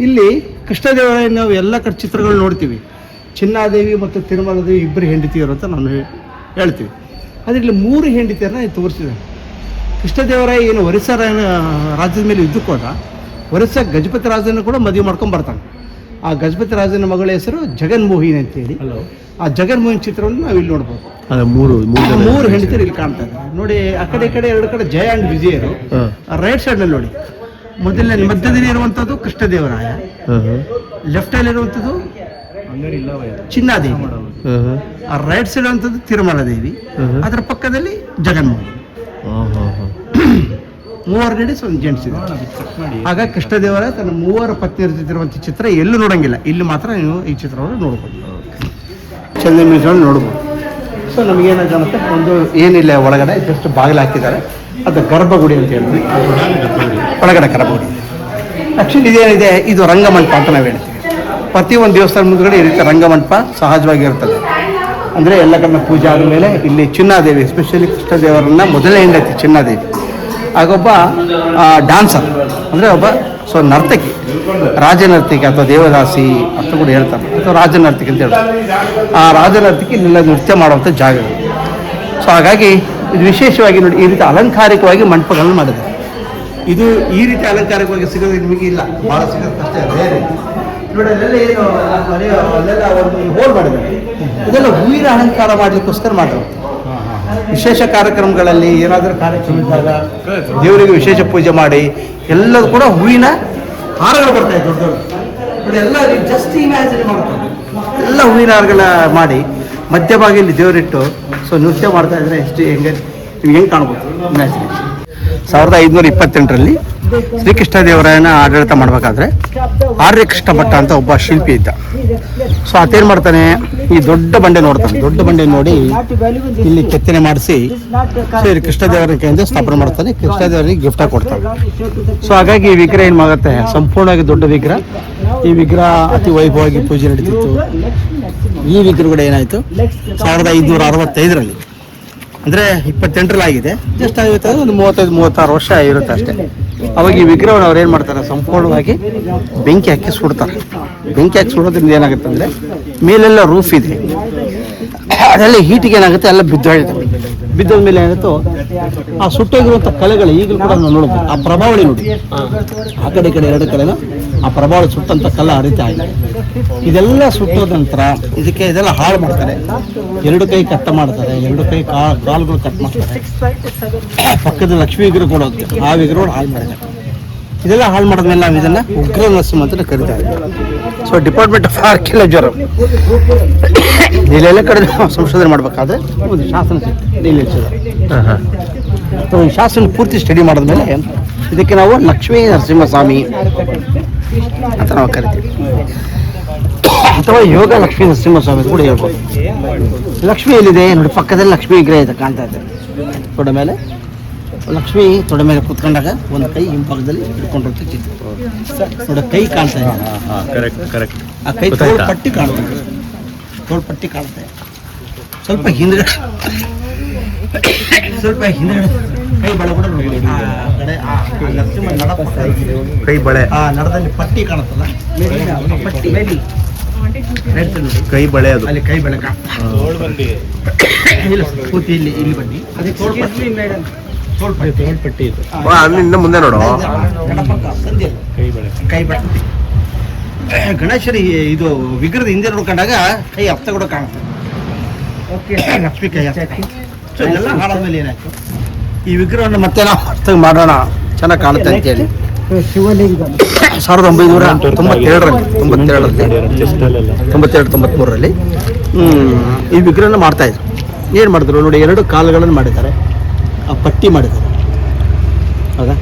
ಇಲ್ಲಿ ಕೃಷ್ಣದೇವರಾಯ ನಾವು ಎಲ್ಲ ಕಡೆ ಚಿತ್ರಗಳು ನೋಡ್ತೀವಿ. ಚಿನ್ನಾದೇವಿ ಮತ್ತು ತಿರುಮಲದೇವಿ ಇಬ್ಬರು ಹೆಂಡತಿಯರು ಅಂತ ನಾನು ಹೇಳ್ತೀವಿ. ಆದರೆ ಇಲ್ಲಿ ಮೂರು ಹೆಂಡತಿಯರನ್ನ ತೋರಿಸಿದೆ ತೋರಿಸಿದ್ದಾರೆ. ಕೃಷ್ಣದೇವರಾಯ ಏನು ಒರಿಸ್ಸಾ ರಾಜ್ಯದ ಮೇಲೆ ಯುದ್ಧಕ್ಕೆ ಹೋದ ಒರಿಸ್ಸಾ ಗಜಪತಿ ರಾಜನ ಕೂಡ ಮದುವೆ ಮಾಡ್ಕೊಂಡು ಬರ್ತಾನೆ. ಆ ಗಜಪತಿ ರಾಜನ ಮಗಳ ಹೆಸರು ಜಗನ್ಮೋಹಿನಿ ಅಂತೇಳಿ. ಆ ಜಗನ್ಮೋಹಿನಿ ಚಿತ್ರವನ್ನು ನಾವು ಇಲ್ಲಿ ನೋಡ್ಬೋದು. ಮೂರು ಮೂರು ಹೆಂಡತಿರು ಇಲ್ಲಿ ಕಾಣ್ತಾ ಇದ್ದಾರೆ. ನೋಡಿ ಆ ಕಡೆ ಈ ಕಡೆ ಎರಡು ಕಡೆ ಜಯ ಅಂಡ್ ವಿಜಯರು. ರೈಟ್ ರೈಟ್ ಸೈಡ್ನಲ್ಲಿ ನೋಡಿ. ಮೊದಲನೇ ಮಧ್ಯದಲ್ಲಿ ಇರುವಂಥದ್ದು ಕೃಷ್ಣದೇವರಾಯ. ಲೆಫ್ಟ್ ಅಲ್ಲಿ ಇರುವಂತದ್ದು ಇರುವಂಥದ್ದು ಚಿನ್ನಾದೇವಿ. ಆ ರೈಟ್ ಸೈಡ್ ಅಂತದ್ದು ತಿರುಮಲ ದೇವಿ ಅದರ ಪಕ್ಕದಲ್ಲಿ ಜಗನ್ಮೋಹನ್. ಮೂವರು ಲೇಡೀಸ್ ಒಂದು ಜೆಂಟ್ಸ್ ಇದೆ ಆಗ ಕೃಷ್ಣದೇವರ ತನ್ನ ಮೂವರು ಪತ್ನಿಯರ ಜೊತೆ ಚಿತ್ರ ಎಲ್ಲೂ ನೋಡಂಗಿಲ್ಲ. ಇಲ್ಲಿ ಮಾತ್ರ ನೀವು ಈ ಚಿತ್ರವನ್ನು ನೋಡ್ಬೋದು. ಚಂದ್ರ ಮ್ಯೂಸಿಯಂ ನೋಡ್ಬೋದು. ಸೊ ನಮಗೇನಾಗುತ್ತೆ? ಒಂದು ಏನಿಲ್ಲ ಒಳಗಡೆ ಜಸ್ಟ್ ಬಾಗಿಲು ಹಾಕಿದ್ದಾರೆ. ಅದು ಗರ್ಭಗುಡಿ ಅಂತ ಹೇಳಿದ್ವಿ ಒಳಗಡೆ ಗರ್ಭಗುಡಿ. ಆ್ಯಕ್ಚುಲಿ ಇದೇನಿದೆ? ಇದು ರಂಗಮಂಟಪ ಅಂತ ನಾವು ಹೇಳ್ತೀವಿ. ಒಂದು ದೇವಸ್ಥಾನ ಮುಂದ್ಗಡೆ ಈ ರೀತಿ ರಂಗಮಂಟಪ ಸಹಜವಾಗಿ ಇರ್ತದೆ ಅಂದರೆ ಎಲ್ಲ ಕಮ್ಮೆ ಪೂಜೆ ಆದಮೇಲೆ ಇಲ್ಲಿ ಚಿನ್ನಾದೇವಿ ಎಸ್ಪೆಷಲಿ ಕೃಷ್ಣದೇವರನ್ನ ಮೊದಲನೇ ಹೆಂಡತಿ ಚಿನ್ನಾದೇವಿ. ಆಗೊಬ್ಬ ಡ್ಯಾನ್ಸರ್ ಅಂದರೆ ಒಬ್ಬ ಸೊ ನರ್ತಕಿ. ರಾಜನರ್ತಕಿ ಅಥವಾ ದೇವದಾಸಿ ಅಂತ ಕೂಡ ಹೇಳ್ತಾರೆ. ಅಥವಾ ರಾಜನರ್ತಕಿ ಅಂತ ಹೇಳ್ತಾರೆ. ಆ ರಾಜನರ್ತಕಿ ಇಲ್ಲೆಲ್ಲ ನೃತ್ಯ ಮಾಡುವಂಥ ಜಾಗ ಇದು. ಸೊ ಹಾಗಾಗಿ ಇದು ವಿಶೇಷವಾಗಿ ನೋಡಿ, ಈ ರೀತಿ ಅಲಂಕಾರಿಕವಾಗಿ ಮಂಟಪಗಳನ್ನು ಮಾಡಿದೆ ಇದು ಈ ರೀತಿ ಅಲಂಕಾರಿಕವಾಗಿ ಸಿಗೋದು ನಿಮಗೆ ಇಲ್ಲ. ಭಾಳ ಸಿಗೋದು ಕಷ್ಟ ಬೇರೆ. ನೋಡಿ, ಅಲ್ಲೆಲ್ಲ ಏನು, ಅಲ್ಲೆಲ್ಲ ಒಂದು ಹೋಲ್ ಮಾಡಿದ್ದಾರೆ. ಇದೆಲ್ಲ ಹೂವಿನ ಅಲಂಕಾರ ಮಾಡಲಿಕ್ಕೋಸ್ಕರ ಮಾಡಿದ್ರು. ವಿಶೇಷ ಕಾರ್ಯಕ್ರಮಗಳಲ್ಲಿ ಏನಾದರೂ ಕಾರ್ಯಕ್ರಮ ಇದ್ದಾಗ ದೇವರಿಗೆ ವಿಶೇಷ ಪೂಜೆ ಮಾಡಿ, ಎಲ್ಲದೂ ಕೂಡ ಹೂವಿನ ಹಾರಗಳು ಬರ್ತಾ ದೊಡ್ಡ ದೊಡ್ಡ ಎಲ್ಲ ಜಸ್ಟ್ ಇಮ್ಯಾಜಿನ್ ಮಾಡ್ತಾರೆ ಎಲ್ಲ ಹೂವಿನ ಹಾರಗಳ ಮಾಡಿ ಮಧ್ಯಭಾಗಿಯಲ್ಲಿ ದೇವರಿಟ್ಟು, ಸೊ ನೃತ್ಯ ಮಾಡ್ತಾ ಇದ್ರೆ ಎಷ್ಟು ಹೆಂಗೆ ನೀವು ಹೆಂಗೆ ಕಾಣ್ಬೋದು? ಇಮ್ಯಾಜಿನೇಷನ್ ಸಾವಿರದ ಐದುನೂರ ಇಪ್ಪತ್ತೆಂಟರಲ್ಲಿ ಶ್ರೀಕೃಷ್ಣ ದೇವರಾಯನ ಆಡಳಿತ ಮಾಡಬೇಕಾದ್ರೆ ಆರ್ಯ ಕೃಷ್ಣ ಅಂತ ಒಬ್ಬ ಶಿಲ್ಪಿ ಇದ್ದ. ಸೊ ಆತೇನು ಮಾಡ್ತಾನೆ? ಈ ದೊಡ್ಡ ಬಂಡೆ ನೋಡ್ತಾನೆ. ದೊಡ್ಡ ಬಂಡೆ ನೋಡಿ ಇಲ್ಲಿ ಕೆತ್ತನೆ ಮಾಡಿಸಿ ಸರಿ ಕೃಷ್ಣದೇವರ ಕೈಯಿಂದ ಸ್ಥಾಪನೆ ಮಾಡ್ತಾನೆ. ಕೃಷ್ಣದೇವರಿಗೆ ಗಿಫ್ಟ್ ಕೊಡ್ತಾನೆ. ಸೊ ಹಾಗಾಗಿ ಈ ವಿಗ್ರಹ ಏನು ಮಾಡುತ್ತೆ ಸಂಪೂರ್ಣವಾಗಿ ದೊಡ್ಡ ವಿಗ್ರಹ. ಈ ವಿಗ್ರಹ ಅತಿ ವೈಭವವಾಗಿ ಪೂಜೆ ನಡೀತಿತ್ತು. ಈ ವಿಗ್ರಹ ಕೂಡ ಏನಾಯಿತು? ಸಾವಿರದ ಐದುನೂರ ಅರವತ್ತೈದರಲ್ಲಿ. ಅಂದರೆ ಇಪ್ಪತ್ತೆಂಟರಲ್ಲಿ ಆಗಿದೆ. ಜಸ್ಟ್ ಆಗಿರುತ್ತೆ ಒಂದು ಮೂವತ್ತೈದು, ಮೂವತ್ತಾರು ವರ್ಷ ಇರುತ್ತೆ ಅಷ್ಟೇ. ಅವಾಗ ಈ ವಿಗ್ರಹವನ್ನು ಅವ್ರು ಏನು ಮಾಡ್ತಾರೆ? ಸಂಪೂರ್ಣವಾಗಿ ಬೆಂಕಿ ಹಾಕಿ ಸುಡ್ತಾರೆ. ಬೆಂಕಿ ಹಾಕಿ ಸುಡೋದ್ರಿಂದ ಏನಾಗುತ್ತೆ ಅಂದರೆ ಮೇಲೆಲ್ಲ ರೂಫ್ ಇದೆ. ಅದೆಲ್ಲ ಹೀಟಿಗೆ ಏನಾಗುತ್ತೆ? ಎಲ್ಲ ಬಿದ್ದೋಗಿದೆ ಬಿದ್ದೋದ ಮೇಲೆ ಏನಾಗುತ್ತೋ, ಆ ಸುಟ್ಟೋಗಿರುವಂಥ ಕಲೆಗಳು ಈಗಲೂ ಕೂಡ ನಾವು ನೋಡ್ಬೋದು. ಆ ಪ್ರಭಾವಳಿ ನೋಡಿ. ಆ ಕಡೆ, ಈ ಕಡೆ ಎರಡು ಕಡೆನೂ ಆ ಪ್ರಭಾವ ಸುಟ್ಟಂಥ ಕಲ್ಲ ಹರಿತಾ ಇದೆ. ಇದೆಲ್ಲ ಸುಟ್ಟೋದ ನಂತರ ಇದಕ್ಕೆ ಇದೆಲ್ಲ ಹಾಳು ಮಾಡ್ತಾರೆ. ಎರಡು ಕೈ ಕಟ್ ಮಾಡ್ತಾರೆ ಎರಡು ಕೈ ಕಾ- ಕಾಲುಗಳು ಕಟ್ ಮಾಡ್ತಾರೆ. ಪಕ್ಕದ ಲಕ್ಷ್ಮೀ ವಿಗ್ರಹ ಕೂಡ ಹೋಗುತ್ತೆ ಆ ವಿಗ್ರಹ ಹಾಳು ಮಾಡಿದ್ದಾರೆ ಇದೆಲ್ಲ ಹಾಳು ಮಾಡಿದ್ಮೇಲೆ ನಾವು ಇದನ್ನ ಉಗ್ರ ನರಸಿಂಹ ಅಂತ ಕರಿತಾ ಇದ್ದೀವಿ. ಸೊ ಡಿಪಾರ್ಟ್ಮೆಂಟ್ ಆಫ್ ಆರ್ಕಿಯಾಲಜರ್ ಇಲ್ಲೆಲ್ಲ ಕಡೆ ನಾವು ಸಂಶೋಧನೆ ಮಾಡಬೇಕಾದ್ರೆ ಒಂದು ಶಾಸನ ಸಿಗ್ತದೆ. ಸೊ ಈ ಶಾಸನ ಪೂರ್ತಿ ಸ್ಟಡಿ ಮಾಡಿದ್ಮೇಲೆ ಇದಕ್ಕೆ ನಾವು ಲಕ್ಷ್ಮೀ ನರಸಿಂಹಸ್ವಾಮಿ ಅಂತ ನಾವು ಕರಿತೀವಿ. ಅಥವಾ ಯೋಗ ಲಕ್ಷ್ಮೀ ನರಸಿಂಹಸ್ವಾಮಿ ಕೂಡ ಹೇಳ್ಬೋದು. ಲಕ್ಷ್ಮಿ ಎಲ್ಲಿದೆ? ನೋಡಿ ಪಕ್ಕದಲ್ಲಿ ಲಕ್ಷ್ಮೀ ವಿಗ್ರಹ ಇದೆ ಕಾಣ್ತಾ ಇದೆ. ತೊಡೆ ಮೇಲೆ. ಲಕ್ಷ್ಮಿ ತೊಡೆ ಮೇಲೆ ಕೂತ್ಕೊಂಡಾಗ ಒಂದು ಕೈ ಹಿಂಭಾಗದಲ್ಲಿ ಹಿಡ್ಕೊಂಡಿರುತ್ತೆ ಚಿತ್ರ ನೋಡಿ ಕೈ ಕಾಣ್ತಾ ಇದೆ. ಆ ಕೈ? ಪಟ್ಟಿ ಇದೆ. ತೋಳ್ ಪಟ್ಟಿ ಕಾಣ್ತಾ ಇದೆ. ಸ್ವಲ್ಪ ಹಿಂದ್ಗಡೆ ಸ್ವಲ್ಪ ಹಿಂದ್ಗಡೆ ಕೈ ಬಳ ಕೂಡ ನೋಡಿ ಆ ಕಡೆ ಆ ನರಸಿಂಹ ನಡ ಪಕ್ಕ ಇದೆ. ಕೈ ಬಳೆ. ಆ ನಡದಲ್ಲಿ ಪಟ್ಟಿ ಕಾಣುತ್ತಲ್ಲ? ಪಟ್ಟಿ. ಕೈ ಬಳೆ ಅದು. ಅಲ್ಲಿ ಕೈ ಬಳೆ ಇಲ್ಲ ಕೂತಿ ಇಲ್ಲಿ ಇಲ್ಲಿ ಬನ್ನಿ. ಅದೇ ತೋಳು ಪಟ್ಟಿ. ಮೇಡಮ್ ತೋಳು ಪಟ್ಟಿ. ಪಟ್ಟಿ ಇದು. ಅಲ್ಲಿಂದ ಮುಂದೆ ನೋಡು. ಕೈ ಬಳೆ. ಕೈ ಬಳ. ಗಣೇಶನ ಇದು ವಿಗ್ರಹದ ಹಿಂದೆ ನೋಡ್ಕೊಂಡಾಗ ಕೈ ಹಪ್ತ ಕೂಡ ಕಾಣುತ್ತೆ. ಲಕ್ಷ್ಮಿ ಕೈ ಹಪ್ತ ಹಾಳಾದ್ಮೇಲೆ ಏನಾಯ್ತು? ಈ ವಿಗ್ರಹವನ್ನು ಮತ್ತೆ ನಾವು ಮಾಡೋಣ. ಚೆನ್ನಾಗಿ ಕಾಣುತ್ತೆ ಅಂತೇಳಿ ಸಾವಿರದ ಒಂಬೈನೂರ ತೊಂಬತ್ತೇಳರಲ್ಲಿ ತೊಂಬತ್ತೇಳರಲ್ಲಿ ತೊಂಬತ್ತೆರಡು ತೊಂಬತ್ತ್ಮೂರರಲ್ಲಿ ಈ ವಿಗ್ರಹನ ಮಾಡ್ತಾ ಇದ್ರು. ಏನು ಮಾಡಿದ್ರು? ನೋಡಿ, ಎರಡು ಕಾಲುಗಳನ್ನು ಮಾಡಿದ್ದಾರೆ. ಆ ಪಟ್ಟಿ ಮಾಡಿದ್ದಾರೆ. ಹೌದಾ?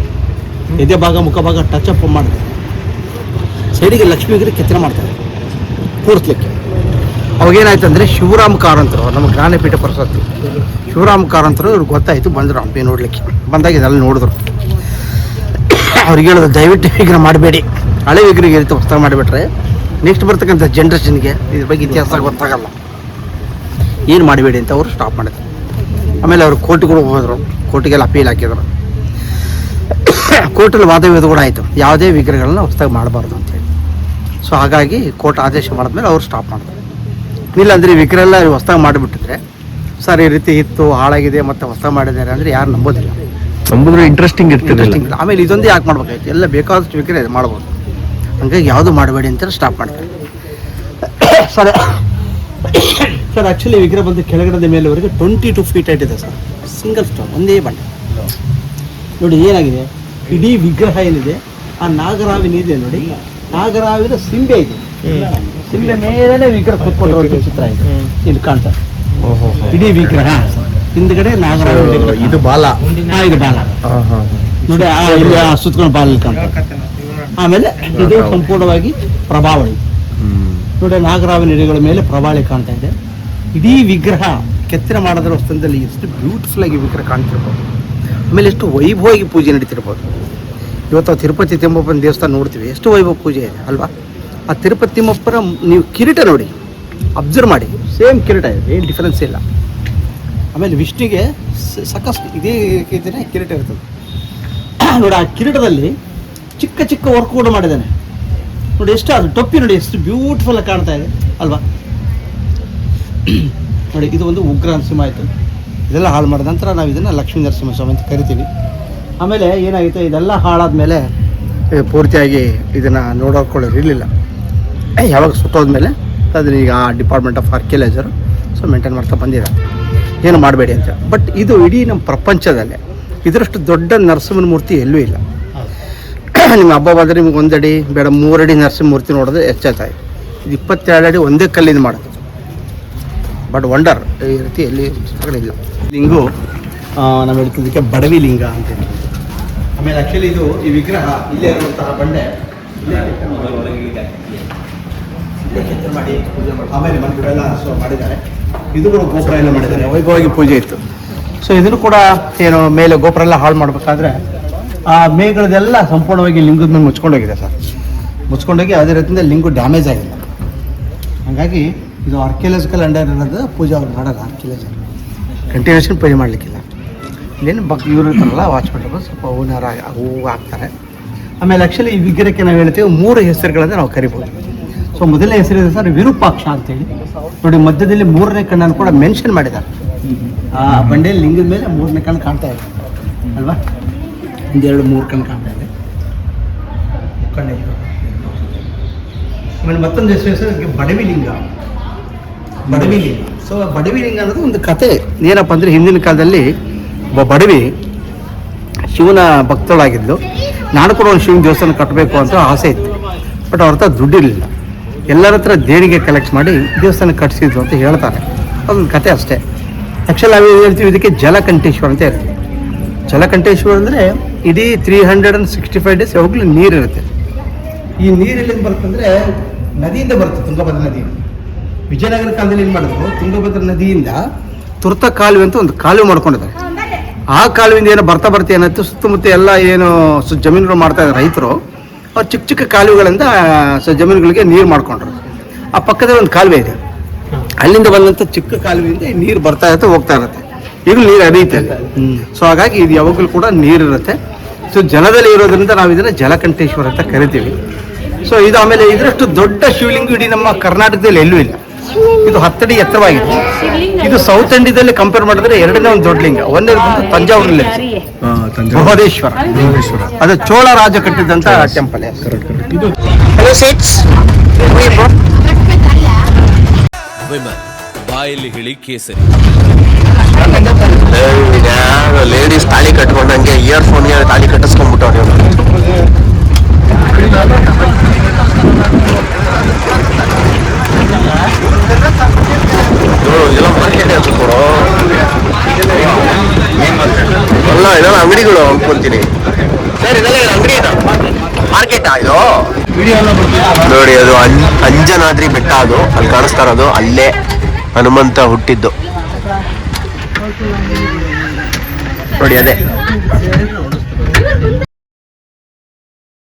ಎದೆ ಭಾಗ, ಮುಖ ಭಾಗ ಟಚ್ ಅಪ್ ಮಾಡಿದ್ದಾರೆ. ಸೈಡಿಗೆ ಲಕ್ಷ್ಮೀ ವಿಗ್ರಹ ಕೆತ್ತನೆ ಮಾಡ್ತಾರೆ. ಕೂರಿಸ್ಲಿಕ್ಕೆ. ಅವಾಗೇನಾಯ್ತು ಅಂದರೆ ಶಿವರಾಮ್ ಕಾರಂತರು, ನಮ್ಮ ಜ್ಞಾನಪೀಠ ಪ್ರಶಸ್ತಿ ಶಿವರಾಮ್ ಕಾರಂತರು ಇವ್ರಿಗೆ ಗೊತ್ತಾಯಿತು, ಬಂದರು ಹಂಪಿ ನೋಡಲಿಕ್ಕೆ. ಬಂದಾಗ ಇದೆಲ್ಲ ನೋಡಿದ್ರು. ಅವ್ರಿಗೆ ಹೇಳೋದು ದಯವಿಟ್ಟು ವಿಗ್ರಹ ಮಾಡಬೇಡಿ. ಹಳೆ ವಿಗ್ರಹ ಇರುತ್ತೆ ರೀತಿ ಹೊಸ ಮಾಡಿಬಿಟ್ರೆ ನೆಕ್ಸ್ಟ್ ಬರ್ತಕ್ಕಂಥ ಜನ್ರೇಷನ್ಗೆ ಇದ್ರ ಬಗ್ಗೆ ಇತಿಹಾಸ ಗೊತ್ತಾಗಲ್ಲ. ಏನು ಮಾಡಬೇಡಿ ಅಂತ ಅವರು ಸ್ಟಾಪ್ ಮಾಡಿದ್ರು. ಆಮೇಲೆ ಅವರು ಕೋರ್ಟ್ಗಳು ಹೋದರು. ಕೋರ್ಟಿಗೆಲ್ಲ ಅಪೀಲ್ ಹಾಕಿದ್ರು. ಕೋರ್ಟಲ್ಲಿ ವಾದ ವಿವಾದ ಕೂಡ ಆಯಿತು. ಯಾವುದೇ ವಿಗ್ರಹಗಳನ್ನ ಹೊಸದಾಗಿ ಮಾಡಬಾರ್ದು ಅಂತೇಳಿ ಸೊ ಹಾಗಾಗಿ ಕೋರ್ಟ್ ಆದೇಶ ಮಾಡಿದ್ಮೇಲೆ ಅವ್ರು ಸ್ಟಾಪ್ ಮಾಡಿದ್ರು. ಇಲ್ಲ ಅಂದರೆ ವಿಗ್ರಹ ಎಲ್ಲ ಹೊಸ್ದಾಗ ಮಾಡಿಬಿಟ್ಟಿದ್ರೆ ಸರ್ ಈ ರೀತಿ ಇತ್ತು ಹಾಳಾಗಿದೆ ಮತ್ತೆ ಹೊಸ ಮಾಡಿದ್ದಾರೆ ಅಂದರೆ ಯಾರು ನಂಬೋದಿಲ್ಲ. ನಂಬಿದ್ರೆ ಇಂಟ್ರೆಸ್ಟಿಂಗ್ ಇರ್ತಿರಲಿಲ್ಲ Interesting. ಇಲ್ಲ. ಆಮೇಲೆ ಇದೊಂದೇ ಯಾಕೆ ಮಾಡ್ಬೇಕಾಯ್ತು? ಎಲ್ಲ ಬೇಕಾದಷ್ಟು ವಿಕ್ರೇ ಇದು ಮಾಡ್ಬೋದು. ಹಂಗಾಗಿ ಯಾವುದು ಮಾಡಬೇಡಿ ಅಂತ ಸ್ಟಾಪ್ ಮಾಡ್ತಾರೆ. ಸರ್. ಸರ್ ಆ್ಯಕ್ಚುಲಿ ವಿಗ್ರಹ ಬಂದು ಕೆಳಗಡೆ ಮೇಲೆವರೆಗೆ ಟ್ವೆಂಟಿ ಟು ಫೀಟ್ ಐಟ್ ಇದೆ ಸರ್. ಸಿಂಗಲ್ ಸ್ಟೋನ್ ಒಂದೇ ಬಂಡೆ. ನೋಡಿ ಏನಾಗಿದೆ? ಇಡೀ ವಿಗ್ರಹ ಏನಿದೆ? ಆ ನಾಗರಾವಿನ ಇದೆ ನೋಡಿ. ನಾಗರಾವಿನ ಸಿಂಬೆ ಇದೆ. ಸಿಂಬೆ ಮೇಲೆ ವಿಗ್ರಹ ಕೂತ್ಕೊಂಡಿರೋ ಚಿತ್ರ ಇದೆ. ಇಲ್ಲಿ ಕಾಣ್ತಾರೆ ಇಡೀ ವಿಗ್ರಹ. ಹಿಂದ್ಗಡೆ ನಾಗರಾಜ ಇದು ಬಾಲ. ಹಾ, ಇದು ಬಾಲ. ನೋಡಿ ಆ ಇಲ್ಲಿ ಸುತ್ತಕೊಂಡು ಬಾಲ ಆಮೇಲೆ ಇದು ಸಂಪೂರ್ಣವಾಗಿ ಪ್ರಭಾವಳಿ. ನೋಡಿ ನಾಗರಾವಿನ ಎಡೆಗಳ ಮೇಲೆ ಪ್ರಭಾವಳಿ ಕಾಣ್ತಾ ಇದೆ. ಇಡೀ ವಿಗ್ರಹ ಕೆತ್ತನೆ ಮಾಡೋದ್ರ ವಸ್ತುದಲ್ಲಿ ಎಷ್ಟು ಬ್ಯೂಟಿಫುಲ್ ಆಗಿ ವಿಗ್ರಹ ಕಾಣ್ತಿರ್ಬೋದು. ಆಮೇಲೆ ಎಷ್ಟು ವೈಭವವಾಗಿ ಪೂಜೆ ನಡೀತಿರ್ಬೋದು. ಇವತ್ತು ತಿರುಪತಿ ತಿಮ್ಮಪ್ಪನ ದೇವಸ್ಥಾನ ನೋಡ್ತೀವಿ. ಎಷ್ಟು ವೈಭವ ಪೂಜೆ ಇದೆ ಅಲ್ವಾ? ಆ ತಿರುಪತಿ ತಿಮ್ಮಪ್ಪನ ನೀವು ಕಿರೀಟ ನೋಡಿ ಅಬ್ಸರ್ವ್ ಮಾಡಿ. ಸೇಮ್ ಕಿರೀಟ ಇದೆ, ಏನು ಡಿಫರೆನ್ಸ್ ಇಲ್ಲ. ಆಮೇಲೆ ವಿಷ್ಣುಗೆ ಸಾಕಷ್ಟು ಇದೇ ಇದನ್ನೇ ಕಿರೀಟ ಇರ್ತದೆ. ನೋಡಿ, ಆ ಕಿರೀಟದಲ್ಲಿ ಚಿಕ್ಕ ಚಿಕ್ಕ ವರ್ಕ್ ಕೂಡ ಮಾಡಿದ್ದಾನೆ. ನೋಡಿ, ಎಷ್ಟು ಅದು ಟೊಪ್ಪಿ ನೋಡಿ, ಎಷ್ಟು ಬ್ಯೂಟಿಫುಲ್ ಆಗಿ ಕಾಣ್ತಾ ಇದೆ, ಅಲ್ವಾ? ನೋಡಿ, ಇದು ಒಂದು ಉಗ್ರ ನರಸಿಂಹ ಆಯಿತು. ಇದೆಲ್ಲ ಹಾಳು ಮಾಡಿದ ನಂತರ ನಾವು ಇದನ್ನು ಲಕ್ಷ್ಮೀ ನರಸಿಂಹ ಸ್ವಾಮಿ ಅಂತ ಕರಿತೀವಿ. ಆಮೇಲೆ ಏನಾಗುತ್ತೆ, ಇದೆಲ್ಲ ಹಾಳಾದ ಮೇಲೆ ಪೂರ್ತಿಯಾಗಿ ಇದನ್ನು ನೋಡೋಕೊಳ್ಳೋರು ಇರಲಿಲ್ಲ. ಯಾವಾಗ ಸುಟ್ಟೋದ್ಮೇಲೆ ಅದನ್ನ ಈಗ ಡಿಪಾರ್ಟ್ಮೆಂಟ್ ಆಫ್ ಆರ್ಕಿಯಲೈಸರು ಸೊ ಮೇಂಟೈನ್ ಮಾಡ್ತಾ ಬಂದಿದೆ ಏನು ಮಾಡಬೇಡಿ ಅಂತ. ಬಟ್ ಇದು ಇಡೀ ನಮ್ಮ ಪ್ರಪಂಚದಲ್ಲೇ. ಇದರಷ್ಟು ದೊಡ್ಡ ನರಸಿಂಹನ ಮೂರ್ತಿ ಎಲ್ಲೂ ಇಲ್ಲ. ನಿಮ್ಮ ಹಬ್ಬ ಬಂದರೆ ನಿಮ್ಗೆ ಒಂದಡಿ ಬೇಡ ಮೂರಡಿ ನರಸಿಂಹ ಮೂರ್ತಿ ನೋಡೋದು ಹೆಚ್ಚಾಯ್ತಾಯಿ ಇದು ಇಪ್ಪತ್ತೆರಡು ಅಡಿ ಒಂದೇ ಕಲ್ಲಿಂದ ಮಾಡೋದು. ಬಟ್ ವಂಡರ್ ಈ ರೀತಿ ಎಲ್ಲಿ ಇಲ್ಲ. ಲಿಂಗು ನಾವು ಹೇಳ್ತಿದ್ದಕ್ಕೆ ಬಡವಿ ಲಿಂಗ ಅಂತ ಆಮೇಲೆ ಆ್ಯಕ್ಚುಲಿ ಇದು ಈ ವಿಗ್ರಹ ಇಲ್ಲೇ ಇರುವಂತಹ ಬಂಡೆ. ಪೂಜೆ ಇದು ಕೂಡ ಗೋಪುರ ಎಲ್ಲ ಮಾಡಿದ್ದಾರೆ. ವೈಭವವಾಗಿ ಪೂಜೆ ಇತ್ತು. ಸೊ ಇದನ್ನು ಕೂಡ ಏನು ಮೇಲೆ ಗೋಪುರ ಎಲ್ಲ ಹಾಳು ಮಾಡಬೇಕಾದ್ರೆ ಆ ಮೇಗಳದೆಲ್ಲ ಸಂಪೂರ್ಣವಾಗಿ ಲಿಂಗದ ಮೇಲೆ ಮುಚ್ಕೊಂಡೋಗಿದೆ ಸರ್. ಮುಚ್ಕೊಂಡೋಗಿ ಅದೇ ರೀತಿಯಿಂದ ಲಿಂಗು ಡ್ಯಾಮೇಜ್ ಆಗಿಲ್ಲ. ಹಾಗಾಗಿ ಇದು ಆರ್ಕಿಯಲಾಜಿಕಲ್ ಅಂಡರ್ ಇರೋದು ಪೂಜೆ ಅವ್ರು ಮಾಡೋಲ್ಲ ಆರ್ಕಿಯಲಾಜಿ ಕಂಟಿನ್ಯೂಷನ್ ಪೂಜೆ ಮಾಡಲಿಕ್ಕಿಲ್ಲ. ಇಲ್ಲೇನು ಬಕ್ ಇವರು ಇರ್ತಾರಲ್ಲ ವಾಚ್ಮೆಂಟ್ ಸ್ವಲ್ಪ ಹೂವಿನ ಹೂವು ಹಾಕ್ತಾರೆ. ಆಮೇಲೆ ಆ್ಯಕ್ಚುಲಿ ಈ ವಿಗ್ರಹಕ್ಕೆ ನಾವು ಹೇಳ್ತೀವಿ ಮೂರು ಹೆಸರುಗಳನ್ನು ನಾವು ಕರಿಬೋದು. ಸೊ ಮೊದಲನೇ ಹೆಸರಿದೆ ಸರ್ ವಿರೂಪಾಕ್ಷ ಅಂತೇಳಿ. ನೋಡಿ, ಮಧ್ಯದಲ್ಲಿ ಮೂರನೇ ಕಣ್ಣನ್ನು ಕೂಡ ಮೆನ್ಷನ್ ಮಾಡಿದ್ದಾರೆ. ಆ ಬಂಡೆಯಲ್ಲಿ ಲಿಂಗದ ಮೇಲೆ ಮೂರನೇ ಕಣ್ಣು ಕಾಣ್ತಾ ಇದೆ. ಅಲ್ವಾ? ಒಂದೆರಡು ಮೂರು ಕಣ್ಣು ಕಾಣ್ತಾ ಇದೆ. ಆಮೇಲೆ ಮತ್ತೊಂದು ಹೆಸರು ಹೆಸರು ಬಡವಿ ಲಿಂಗ ಬಡವಿ ಲಿಂಗ ಸೊ ಬಡವಿ ಲಿಂಗ ಅನ್ನೋದು ಒಂದು ಕತೆ. ಏನಪ್ಪ ಅಂದರೆ ಹಿಂದಿನ ಕಾಲದಲ್ಲಿ ಒಬ್ಬ ಬಡವಿ ಶಿವನ ಭಕ್ತಳಾಗಿದ್ದು ನಾನು ಕೂಡ ಒಂದು ಶಿವನ ದೇವಸ್ಥಾನ ಕಟ್ಟಬೇಕು ಅಂತ ಆಸೆ ಇತ್ತು. ಬಟ್ ಅವ್ರ ಹತ್ರ ದುಡ್ಡಿರಲಿಲ್ಲ. ಎಲ್ಲರ ಹತ್ರ ದೇಣಿಗೆ ಕಲೆಕ್ಟ್ ಮಾಡಿ ದೇವಸ್ಥಾನ ಕಟ್ಟಿಸಿದ್ರು ಅಂತ ಹೇಳ್ತಾರೆ. ಅದೊಂದು ಕತೆ ಅಷ್ಟೇ. ಆ್ಯಕ್ಚುಲಿ ನಾವು ಹೇಳ್ತೀವಿ, ಇದಕ್ಕೆ ಜಲಕಂಠೇಶ್ವರ ಅಂತ ಹೇಳ್ತೀವಿ ಜಲಕಂಠೇಶ್ವರ ಅಂದರೆ ಇಡೀ three hundred and sixty five days ಯಾವಾಗಲೂ ನೀರಿರುತ್ತೆ ಈ ನೀರು ಎಲ್ಲಿಂದ ಬರ್ತಂದ್ರೆ ನದಿಯಿಂದ ಬರುತ್ತೆ, ತುಂಗಭದ್ರಾ ನದಿ. ವಿಜಯನಗರ ಕಾಲದಲ್ಲಿ ಏನು ಮಾಡಿದ್ರು, ತುಂಗಭದ್ರಾ ನದಿಯಿಂದ ತುರ್ತ ಕಾಲುವೆ ಅಂತ ಒಂದು ಕಾಲುವೆ ಮಾಡ್ಕೊಂಡಿದ್ದಾರೆ. ಆ ಕಾಲುವೆಯಿಂದ ಏನೋ ಬರ್ತಾ ಬರ್ತಾ ಏನಾಯ್ತು, ಸುತ್ತಮುತ್ತ ಎಲ್ಲ ಏನು ಜಮೀನುಗಳು ಮಾಡ್ತಾ ಇದ್ದಾರೆ ರೈತರು. ಅವ್ರು ಚಿಕ್ಕ ಚಿಕ್ಕ ಕಾಲುವೆಗಳಿಂದ ಸೊ ಜಮೀನುಗಳಿಗೆ ನೀರು ಮಾಡ್ಕೊಂಡ್ರು. ಆ ಪಕ್ಕದಲ್ಲಿ ಒಂದು ಕಾಲುವೆ ಇದೆ. ಅಲ್ಲಿಂದ ಬಂದಂಥ ಚಿಕ್ಕ ಕಾಲುವೆಯಿಂದ ನೀರು ಬರ್ತಾ ಇರುತ್ತೆ ಹೋಗ್ತಾ ಇರುತ್ತೆ. ಈಗ ನೀರು ಹರಿಯುತ್ತೆ ಸೊ ಹಾಗಾಗಿ ಇದು ಯಾವಾಗಲೂ ಕೂಡ ನೀರಿರುತ್ತೆ ಸೊ ಜಲದಲ್ಲಿ ಇರೋದ್ರಿಂದ ನಾವು ಇದನ್ನ ಜಲಕಂಠೇಶ್ವರ ಅಂತ ಕರಿತೀವಿ. ಸೊ ಇದು ಆಮೇಲೆ ಇದರಷ್ಟು ದೊಡ್ಡ ಶಿವಲಿಂಗ ಇಡೀ ನಮ್ಮ ಕರ್ನಾಟಕದಲ್ಲಿ ಎಲ್ಲೂ ಇಲ್ಲ. ಇದು ಹತ್ತಡಿ ಎತ್ತರವಾಗಿದೆ ಇದು ಸೌತ್ ಇಂಡಿಯಾದಲ್ಲಿ ಕಂಪೇರ್ ಮಾಡಿದ್ರೆ ಎರಡನೇ ಒಂದು ದೊಡ್ಡ ಲಿಂಗ ಒಂದೇ ತಂಜಾವೂರಲ್ಲಿ ಬೃಹದೇಶ್ವರ ಅದು ಚೋಳ ರಾಜ ಕಟ್ಟಿದಂತ ಟೆಂಪಲ್ ಬಾಯಲ್ಲಿ ಹೇಳಿ ಕೇಸರಿ ಲೇಡೀಸ್ ತಾಳಿ ಕಟ್ಕೊಂಡಂಗೆ ಇಯರ್ ಫೋನ್ ತಾಳಿ ಕಟ್ಟಿಸ್ಕೊಂಡ್ಬಿಟ್ಟವ್ರು ಅಲ್ಲ ಇದೆಲ್ಲ ಅಂಗಡಿಗಳು ಅನ್ಕೊಂತೀನಿ ಸರ್ ಇದೆಲ್ಲ ಅಂಗಡಿ ಮಾರ್ಕೆಟ್ ಇದು ನೋಡಿ, ಅದು ಅಂಜನಾದ್ರಿ ಬೆಟ್ಟ ಅದು. ಅಲ್ಲಿ ಕಾಣಿಸ್ತಾ ಅಲ್ಲೇ ಹನುಮಂತ ಹುಟ್ಟಿದ್ದು. ನೋಡಿ, ಅದೇ.